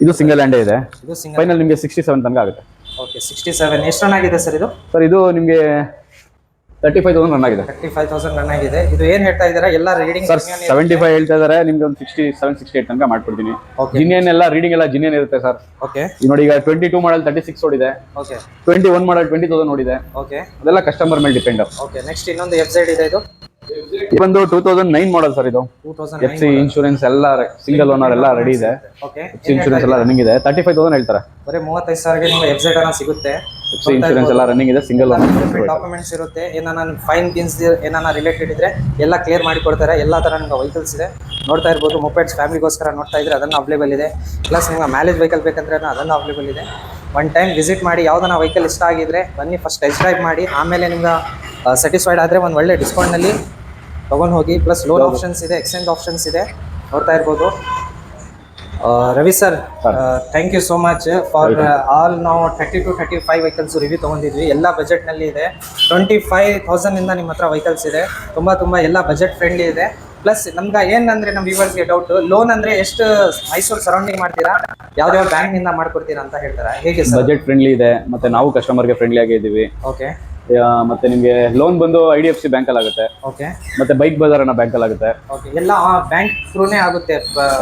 ಇದು ಸಿಂಗಲ್ ಹ್ಯಾಂಡೇ ಇದೆ. ಇದು ಸಿಂಗಲ್ ಫೈನಲ್ ನಿಮಗೆ ಸಿಕ್ಸ್ಟಿ ಸೆವೆನ್ ತನಕ ಆಗುತ್ತೆ. ಓಕೆ ಸಿಕ್ಸ್ಟಿ ಸೆವೆನ್ ಎಷ್ಟು ರನ್ ಆಗಿದೆ ಸರ್ ಇದು? ಸರ್ ಇದು ನಿಮಗೆ ತರ್ಟಿ ಫೈವ್ ತೌಸಂಡ್ ರನ್ ಆಗಿದೆ. ತರ್ಟಿ ಫೈವ್ ತೌಸಂಡ್ ರನ್ ಆಗಿದೆ. ಇದು ಏನು ಹೇಳ್ತಾ ಇದ್ದೀರಾ? ಎಲ್ಲ ರೀಡಿಂಗ್ ಸರ್ ಸೆವೆಂಟಿ ಫೈವ್ ಹೇಳ್ತಾ ಇದ್ದಾರೆ. ನಿಮ್ಗೆ ಒಂದು ಸಿಕ್ಸ್ಟಿ ಸೆವೆನ್ ಸಿಕ್ಸ್ಟಿ ಏಟ್ ತನಕ ಮಾಡ್ಕೊಡ್ತೀನಿ. ಓಕೆ ಜಿನಿಯನ್ ಎಲ್ಲ ರೀಡಿಂಗ್ ಎಲ್ಲ ಜಿನಿಯನ್ ಇರುತ್ತೆ ಸರ್ ಓಕೆ ನೋಡಿ ಈಗ twenty two model thirty six ಓಡಿದೆ. Okay twenty one model twenty thousand ಓಡಿದೆ. ಓಕೆ ಅದೆಲ್ಲ ಕಸ್ಟಮರ್ ಮೇಲೆ ಡಿಪೆಂಡ್ ಓಕೆ ನೆಕ್ಸ್ಟ್ ಇನ್ನೊಂದು ವೆಬ್ಸೈಟ್ ಇದೆ ಇದು. ಬಂದು two thousand nine model sir ಇದು. ಎಫ್ ಸಿ ಇನ್ಶೂರೆನ್ಸ್ ಎಲ್ಲ ಸಿಂಗಲ್ ಓನರ್ ಎಲ್ಲ ರೆಡಿ ಇದೆ. ಎಫ್ ಸಿ ಇನ್ಶೂರೆನ್ಸ್ ಎಲ್ಲ ರನ್ನಿಂಗ್ ಇದೆ? ತರ್ಟಿ ಫೈವ್ ತೌಸಂಡ್ ಹೇಳ್ತಾರೆ? ಬರೀ ಮೂವತ್ತೈದು ಸಾವಿರಗೆ ನಿಮ್ಗೆ ಸೈಡ್ ಅನ್ನ ಸಿಗುತ್ತೆ. ಎಫ್ ಸಿ ಇನ್ಶೂರೆನ್ಸ್ ಎಲ್ಲ ರನ್ನಿಂಗ್ ಇದೆ ಸಿಂಗಲ್ ಓನರ್ ಡಾಕ್ಯುಮೆಂಟ್ಸ್ ಇರುತ್ತೆ. ಏನಾನ ಫೈನ್ ಗಿನ್ಸ್ ಏನಾನ ರಿಲೇಟೆಡ್ ಇದ್ರೆ ಎಲ್ಲ ಕ್ಲಿಯರ್ ಮಾಡಿ ಕೊಡ್ತಾರೆ ಎಲ್ಲ ತರ ನಿಮ್ಗೆ ವೆಹಿಕಲ್ಸ್ ಇದೆ. ನೋಡ್ತಾ ಇರ್ಬೋದು ಮೊಪೆಟ್ಸ್ ಫ್ಯಾಮಿಲಿಗೋಸ್ಕರ ನೋಡ್ತಾ ಇದ್ರೆ ಅದನ್ನು ಅವೈಲೇಬಲ್ ಇದೆ. ಪ್ಲಸ್ ನಿಮ್ಗೆ ಮ್ಯಾಲೇಜ್ ವೆಹಿಕಲ್ ಬೇಕಂದ್ರೆ ಅದನ್ನು ಅವೈಲೇಬಲ್ ಇದೆ. ಒನ್ ಟೈಮ್ ವಿಸಿಟ್ ಮಾಡಿ ಯಾವ್ದಾನ ವೆಹಿಕಲ್ ಇಷ್ಟ ಆಗಿದ್ರೆ ಬನ್ನಿ ಫಸ್ಟ್ ಟೆಸ್ಟ್ ಡ್ರೈವ್ ಮಾಡಿ. ಆಮೇಲೆ ನಿಮ್ಗೆ ಸ್ಯಾಟಿಸ್ಫೈಡ್ ಆದರೆ ಒಂದು ಒಳ್ಳೆ ಡಿಸ್ಕೌಂಟ್ನಲ್ಲಿ ತೊಗೊಂಡು ಹೋಗಿ ಪ್ಲಸ್ ಲೋನ್ ಆಪ್ಷನ್ಸ್ ಇದೆ ಎಕ್ಸ್ಚೇಂಜ್ ಆಪ್ಷನ್ಸ್ ಇದೆ ನೋಡ್ತಾ ಇರ್ಬೋದು. Ravi sir thank you so much for all ನಾವು thirty to thirty five vehicles review ತೊಗೊಂಡಿದ್ವಿ. ಎಲ್ಲ ಬಜೆಟ್ನಲ್ಲಿ ಇದೆ. ಟ್ವೆಂಟಿ ಫೈವ್ ತೌಸಂಡಿಂದ ನಿಮ್ಮ ಹತ್ರ ವೆಹಿಕಲ್ಸ್ ಇದೆ. ತುಂಬ ತುಂಬ ಎಲ್ಲ ಬಜೆಟ್ ಫ್ರೆಂಡ್ಲಿ ಇದೆ. ಪ್ಲಸ್ ನಮ್ಗೆ ಏನಂದ್ರೆ ನಮ್ಮ ವ್ಯೂವರ್ಸ್ಗೆ ಡೌಟ್ ಲೋನ್ ಅಂದ್ರೆ ಎಷ್ಟು ಮೈಸೂರು ಸರೌಂಡಿಂಗ್ ಮಾಡ್ತೀರಾ? ಯಾವ್ದಾವ್ ಬ್ಯಾಂಕ್ನಿಂದ ಮಾಡ್ಕೊಡ್ತೀರಾ ಅಂತ ಹೇಳ್ತಾರೆ. ಹೇಗೆ ಸರ್ ಬಜೆಟ್ ಫ್ರೆಂಡ್ಲಿ ಇದೆ ಮತ್ತೆ ನಾವು ಕಸ್ಟಮರ್ಗೆ ಫ್ರೆಂಡ್ಲಿ ಆಗಿದ್ದೀವಿ ಓಕೆ ಮತ್ತೆ ನಿಮಗೆ ಲೋನ್ ಬಂದು ಐ ಡಿ ಎಫ್ ಸಿ ಬ್ಯಾಂಕಲ್ಲಿ ಆಗುತ್ತೆ. ಓಕೆ ಮತ್ತೆ ಬೈಕ್ ಬಜಾರ್ ಅನ್ನೋ ಬ್ಯಾಂಕಲ್ಲಿ ಆಗುತ್ತೆ. ಓಕೆ ಎಲ್ಲ ಬ್ಯಾಂಕ್ ಥ್ರೂನೇ ಆಗುತ್ತೆ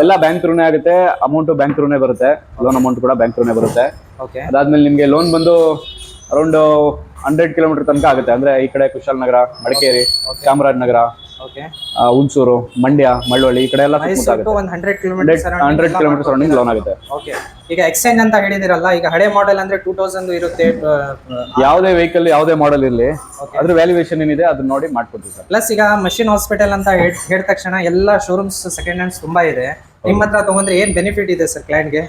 ಎಲ್ಲ ಬ್ಯಾಂಕ್ ಥ್ರೂನೇ ಆಗುತ್ತೆ ಅಮೌಂಟ್ ಬ್ಯಾಂಕ್ ಥ್ರೂನೇ ಬರುತ್ತೆ. ಲೋನ್ ಅಮೌಂಟ್ ಕೂಡ ಬ್ಯಾಂಕ್ ಥ್ರೂನೇ ಬರುತ್ತೆ. ಓಕೆ ಅದಾದ್ಮೇಲೆ ನಿಮಗೆ ಲೋನ್ ಬಂದು ಅರೌಂಡ್ ಹಂಡ್ರೆಡ್ ಕಿಲೋಮೀಟರ್ ತನಕ ಆಗುತ್ತೆ. ಅಂದ್ರೆ ಈ ಕಡೆ ಕುಶಾಲನಗರ ಮಡಿಕೇರಿ ಚಾಮರಾಜನಗರ ಹುಣಸೂರು ಮಂಡ್ಯ ಮಳ್ಳೊಳ್ಳಿ ಈ ಕಡೆ ಎಲ್ಲ ಹಂಡ್ರೆಡ್ ಕಿಲೋಮೀಟರ್ ಸರೌಂಡಿಂಗ್ ಲೋನ್ ಆಗುತ್ತೆ. ಓಕೆ ಈಗ ಎಕ್ಸ್ಚೇಂಜ್ ಅಂತ ಹೇಳಿದಿರಲ್ಲ ಈಗ ಹಳೆ ಮಾಡೆಲ್ ಅಂದ್ರೆ ಟೂ ತೌಸಂಡ್ ಇರುತ್ತೆ ಯಾವುದೇ ವೆಹಿಕಲ್ ಯಾವುದೇ ಮಾಡೆಲ್ ಇರಲಿ ಅದ್ರ ವ್ಯಾಲ್ಯೂಯೇಷನ್ ಏನಿದೆ ಅದನ್ನ ನೋಡಿ ಮಾಡ್ಕೊಡ್ತೀವಿ ಸರ್. ಪ್ಲಸ್ ಈಗ ಮಷಿನ್ ಹಾಸ್ಪಿಟಲ್ ಅಂತ ಹೇಳ್- ಹೇಳಿದ ತಕ್ಷಣ ಎಲ್ಲ ಶೋರೂಮ್ಸ್ ಸೆಕೆಂಡ್ ಹ್ಯಾಂಡ್ಸ್ ತುಂಬಾ ಇದೆ. ನಿಮ್ಮ ಹತ್ರ ತಗೊಂಡ್ರೆ ಏನ್ ಬೆನಿಫಿಟ್ ಇದೆ ಸರ್ ಕ್ಲೈಂಟ್ಗೆ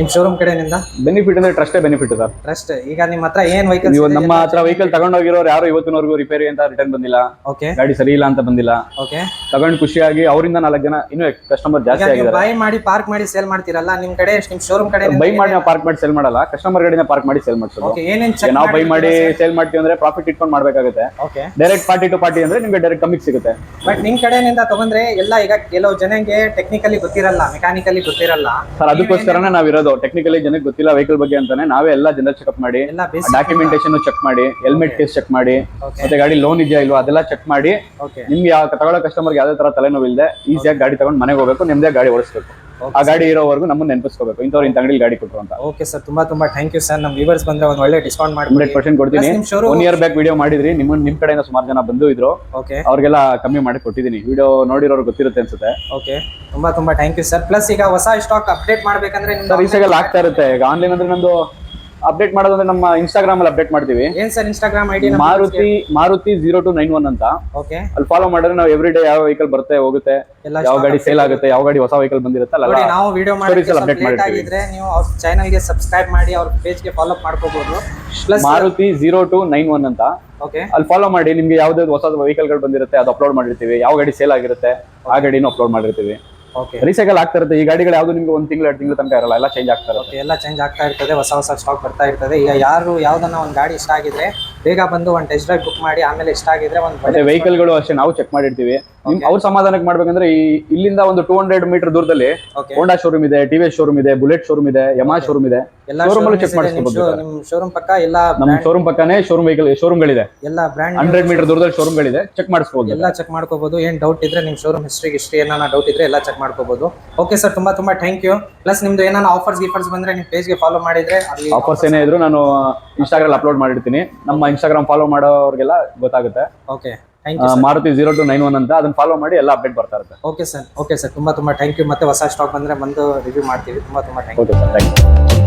ನಿಮ್ ಶೋರೂಮ್ ಕಡೆಯಿಂದ? ಬೆನಿಫಿಟ್ ಅಂದ್ರೆ ಟ್ರಸ್ಟೇ ಬೆನಿಫಿಟ್ ಸರ್. ಟ್ರಸ್ಟ್ ಈಗ ನಿಮ್ಮ ಹತ್ರ ಏನ್ ವೆಹಿಕಲ್ ನೀವು ನಮ್ಮ ಹತ್ರ ವೆಹಿಕಲ್ ತಗೊಂಡೋಗಿರೋರು ಯಾರು ಇವತ್ತಿನವರೆಗೂ ರಿಪೇರಿ ಅಂತ ರಿಟರ್ನ್ ಬಂದಿಲ್ಲ. ಓಕೆ ಗಾಡಿ ಸರಿ ಇಲ್ಲ ಅಂತ ಬಂದಿಲ್ಲ. ಓಕೆ ತಗೊಂಡ್ ಖುಷಿಯಾಗಿ ಅವರಿಂದ ನಾಲ್ಕು ಜನ ಇನ್ನೂ ಕಸ್ಟಮರ್ ಜಾಸ್ತಿ ಆಗಿದ್ದಾರೆ. ಬೈ ಮಾಡಿ ಪಾರ್ಕ್ ಮಾಡಿ ಸೇಲ್ ಮಾಡ್ತೀರಲ್ಲ ನಿಮ್ ಕಡೆ ನಿಮ್ ಶೋರೂಮ್ ಕಡೆ ಬೈ ಮಾಡಿ ನಾವು ಪಾರ್ಕ್ ಮಾಡಿ ಸೇಲ್ ಮಾಡಲ್ಲ. ಕಸ್ಟಮರ್ ಗಾಡಿನ ಪಾರ್ಕ್ ಮಾಡಿ ಸೇಲ್ ಮಾಡ್ಸೋದು. ಓಕೆ ಏನೇನ್ ನಾವು ಬೈ ಮಾಡಿ ಸೇಲ್ ಮಾಡ್ತೀವಿ ಅಂದ್ರೆ ಪ್ರಾಫಿಟ್ ಇಟ್ಕೊಂಡು ಮಾಡಬೇಕಾಗುತ್ತೆ. Okay direct party to party ಅಂದ್ರೆ ನಿಮಗೆ ಡೈರೆಕ್ಟ್ ಕಮ್ಮಿಗೆ ಸಿಗುತ್ತೆ. ಬಟ್ ನಿಮ್ ಕಡೆಯಿಂದ ತಗೊಂಡ್ರೆ ಎಲ್ಲ ಈಗ ಕೆಲವು ಜನಕ್ಕೆ ಟೆಕ್ನಿಕಲಿ ಗೊತ್ತಿರಲ್ಲ ಮೆಕ್ಯಾನಿಕಲಿ ಗೊತ್ತಿರಲ್ಲ. ಸರ್ ಅದಕ್ಕೋಸ್ಕರನೇ ನಾವ್ ಇರೋದು ಟೆಕ್ನಿಕಲಿ ಜನಕ್ಕೆ ಗೊತ್ತಿಲ್ಲ ವೆಹಿಕಲ್ ಬಗ್ಗೆ ಅಂತಾನೆ ನಾವೇ ಎಲ್ಲ ಜನರಲ್ ಚೆಕ್ಅಪ್ ಮಾಡಿ ಎಲ್ಲ ಬೇಸಿಕ್ ಡಾಕ್ಯುಮೆಂಟೇಶನ್ ಚೆಕ್ ಮಾಡಿ ಹೆಲ್ಮೆಟ್ ಕೇಸ್ ಚೆಕ್ ಮಾಡಿ ಮತ್ತೆ ಗಾಡಿ ಲೋನ್ ಇದೆಯಾ ಇಲ್ವಾ ಅದೆಲ್ಲ ಚೆಕ್ ಮಾಡಿ ಓಕೆ ನಿಮ್ಗೆ ಯಾವ ತಗೊಳ್ಳೋ ಕಸ್ಟಮರ್ಗೆ ಯಾವ್ದೇ ತರ ತಲೆನೋವು ಇಲ್ಲದೆ ಈಸಿಯಾಗಿ ಗಾಡಿ ತಗೊಂಡು ಮನೆಗೆ ಹೋಗ್ಬೇಕು ನಿಮ್ದೇ ಗಾಡಿ ಓಡಿಸ್ಬೇಕು. ಆ ಗಾಡಿ ಇರೋವರೆಗೂ ನಮ್ಮನ್ನ ನೆನಪಿಸ್ಕೋಬೇಕು. ಇಂಥವ್ರು ಇಂಥ ಅಂಗಡಿ ಗಾಡಿ ಕೊಟ್ಟರು ಅಂತ. ಓಕೆ ಸರ್ ತುಂಬಾ ತುಂಬಾ ಥ್ಯಾಂಕ್ ಯು ಸರ್ ನಮ್ಮ ವ್ಯೂವರ್ಸ್ ಬಂದ್ರೆ ಒಂದು ಒಳ್ಳೆ ಡಿಸ್ಕೌಂಟ್ ಹಂಡ್ರೆಡ್ ಮಾಡಿ ಪರ್ಸೆಂಟ್ ಕೊಡ್ತೀನಿ. ಒನ್ ಇಯರ್ ಬ್ಯಾಕ್ ವಿಡಿಯೋ ಮಾಡಿದ್ರಿ. ನಿಮ್ಮ ನಿಮ್ ಕಡೆಯಿಂದ ಸುಮಾರು ಜನ ಬಂದು ಇದ್ರು. ಓಕೆ ಅವ್ರಿಗೆಲ್ಲ ಕಮ್ಮಿ ಮಾಡಿ ಕೊಟ್ಟಿದ್ದೀನಿ. ವಿಡಿಯೋ ನೋಡಿರೋರು ಗೊತ್ತಿರುತ್ತೆ ಅನ್ಸುತ್ತೆ. ಓಕೆ ತುಂಬಾ ತುಂಬಾ ಥ್ಯಾಂಕ್ ಯು ಸರ್ ಪ್ಲಸ್ ಈಗ ಹೊಸ ಸ್ಟಾಕ್ ಅಪ್ಡೇಟ್ ಮಾಡ್ಬೇಕಂದ್ರೆ ನಿಮ್ಮ ಆಗ್ತಾ ಇರುತ್ತೆ. ಈಗ ಆನ್ಲೈನ್ ಅಂದ್ರೆ ನಮ್ದು ಅಪ್ಡೇಟ್ ಮಾಡೋದಂದ್ರೆ ನಮ್ಮ ಇನ್ಸ್ಟಾಗ್ರಾಮ್ ಅಲ್ಲಿ ಅಪ್ಡೇಟ್ ಮಾಡ್ತೀವಿ. ಏನ್ sir Instagram ID Maruti Maruti zero two nine one ಅಂತ. ಓಕೆ ಅಲ್ಲಿ ಫಾಲೋ ಮಾಡಿದ್ರೆ ನಾವು ಎವ್ರಿ ಡೇ ಯಾವ ವೆಹಿಕಲ್ ಬರುತ್ತೆ ಹೋಗುತ್ತೆ ಯಾವ ಗಾಡಿ ಸೇಲ್ ಆಗುತ್ತೆ ಯಾವ ಗಾಡಿ ಹೊಸ ವೆಹಿಕಲ್ ಬಂದಿರುತ್ತೆ ಅಲ್ಲ ನಾವು ವಿಡಿಯೋ ಮಾಡಿ ಅಪ್ಡೇಟ್ ಮಾಡಿದ್ರೆ ನೀವು ಅವ್ರ ಚಾನಲ್ಗೆ ಸಬ್ಸ್ಕ್ರೈಬ್ ಮಾಡಿ ಅವ್ರ ಪೇಜ್ಗೆ ಫಾಲೋ ಮಾಡ್ಕೋಬಹುದು plus Maruti zero two nine one ಅಂತ. ಓಕೆ ಅಲ್ಲಿ ಫಾಲೋ ಮಾಡಿ ನಿಮ್ಗೆ ಯಾವ್ದಾದ್ರು ಹೊಸ ವೆಹಿಕಲ್ಗಳು ಬಂದಿರುತ್ತೆ ಅದು ಅಪ್ಲೋಡ್ ಮಾಡಿರ್ತೀವಿ. ಯಾವ ಗಾಡಿ ಸೇಲ್ ಆಗಿರುತ್ತೆ ಆ ಗಾಡಿನೂ ಅಪ್ಲೋಡ್ ಮಾಡಿರ್ತೀವಿ. ರೀಸೈಕಲ್ ಆಗ್ತಾ ಇರುತ್ತೆ. ಈ ಗಾಡಿಗಳು ಯಾವ್ದು ನಿಮ್ಗೆ ಒಂದ್ ತಿಂಗಳು ಎರಡು ತಿಂಗಳು ತನಕ ಇರಲ್ಲ ಎಲ್ಲ ಚೇಂಜ್ ಆಗ್ತಾ ಇರುತ್ತೆ. ಎಲ್ಲ ಚೇಂಜ್ ಆಗ್ತಾ ಇರ್ತದೆ. ಹೊಸ ಹೊಸ ಸ್ಟಾಕ್ ಬರ್ತಾ ಇರ್ತದೆ. ಈಗ ಯಾರು ಯಾವ್ದನ್ನ ಒಂದು ಗಾಡಿ ಇಷ್ಟ ಆಗಿದ್ರೆ ಬೇಗ ಬಂದು ಒಂದು ಟೆಸ್ಟ್ ಡ್ರೈವ್ ಬುಕ್ ಮಾಡಿ ಆಮೇಲೆ ಇಷ್ಟ ಆಗಿದ್ರೆ ಒಂದು ವೆಹಿಕಲ್ಗಳು ವೆಹಿಕಲ್ಗಳು ಅಷ್ಟೇ ನಾವು ಚೆಕ್ ಮಾಡಿರ್ತೀವಿ. ಅವ್ರ ಸಮಾಧಾನಕ್ಕೆ ಮಾಡ್ಬೇಕಂದ್ರೆ ಈ ಇಲ್ಲಿಂದ ಒಂದು ಟೂ ಹಂಡ್ರೆಡ್ ಮೀಟರ್ ದೂರದಲ್ಲಿ ಹೋಂಡಾ ಶೋರೂಮ್ ಇದೆ ಟಿವಿ ಶೋರೂಮ್ ಇದೆ ಬುಲೆಟ್ ಶೋರೂಮ್ ಇದೆ ಯಮಾ ಶೋರೂಮ್ ಇದೆ. ಶೋರೂಮ್ ಅಲ್ಲಿ ಚೆಕ್ ಮಾಡಿಸ್ಕೋಬಹುದು ನಿಮ್ ಶೋರೂಮ್ ಪಕ್ಕ ಎಲ್ಲ ನಮ್ಮ ಶೋರೂಮ್ ಪಕ್ಕನೇ ಶೋರೂಮ್ ವೆಹಿಕಲ್ ಶೋರೂಮ್ ಗಳಿದೆ ಎಲ್ಲ ಬ್ರ್ಯಾಂಡ್ ಹಂಡ್ರೆಡ್ ಮೀಟರ್ ದೂರದಲ್ಲಿ ಶೋರೂಮ್ ಗಳಿದೆ ಚೆಕ್ ಮಾಡಿಸ್ಕೋಬಹುದು ಎಲ್ಲ ಚೆಕ್ ಮಾಡ್ಕೋಬಹುದು ಏನ್ ಡೌಟ್ ಇದ್ರೆ ನಿಮ್ ಶೋರೂಮ್ ಹಿಸ್ಟ್ರಿ ಹಿಸ್ಟ್ರಿ ಏನಾನ ಡೌಟ್ ಇದ್ರೆ ಎಲ್ಲ ಚೆಕ್ ಮಾಡ್ಕೋಬಹುದು ಓಕೆ ಸರ್ ತುಂಬಾ ತುಂಬಾ ಥ್ಯಾಂಕ್ ಯು ಪ್ಲಸ್ ನಿಮ್ದು ಏನಾನ ಆಫರ್ಸ್ ಗೀಫರ್ಸ್ ಬಂದ್ರೆ ನಿಮ್ ಪೇಜ್ಗೆ ಫಾಲೋ ಮಾಡಿದ್ರೆ ಅಲ್ಲಿ ಆಫರ್ಸ್ ಏನೇ ಇದ್ರು ನಾನು ಇನ್ಸ್ಟಾಗ್ರಾಮ್ ಅಪ್ಲೋಡ್ ಮಾಡಿರ್ತೀನಿ. ನಮ್ಮ ಇನ್ಸ್ಟಾಗ್ರಾಮ್ ಫಾಲೋ ಮಾಡೋರ್ಗೆಲ್ಲ ಗೊತ್ತಾಗುತ್ತೆ. Okay Maruti zero two nine one ಅಂತ ಅದನ್ನ ಫಾಲೋ ಮಾಡಿ ಎಲ್ಲ ಅಪ್ಡೇಟ್ ಬರ್ತಾ ಇರುತ್ತೆ. ಓಕೆ ಸರ್ ಓಕೆ ಸರ್ ತುಂಬಾ ತುಂಬಾ ಥ್ಯಾಂಕ್ ಯು ಮತ್ತೆ ಹೊಸ ಸ್ಟಾಕ್ ಬಂದ್ರೆ ಬಂದು ರಿವ್ಯೂ ಮಾಡ್ತೀವಿ. ತುಂಬಾ ತುಂಬಾ ಥ್ಯಾಂಕ್ ಯು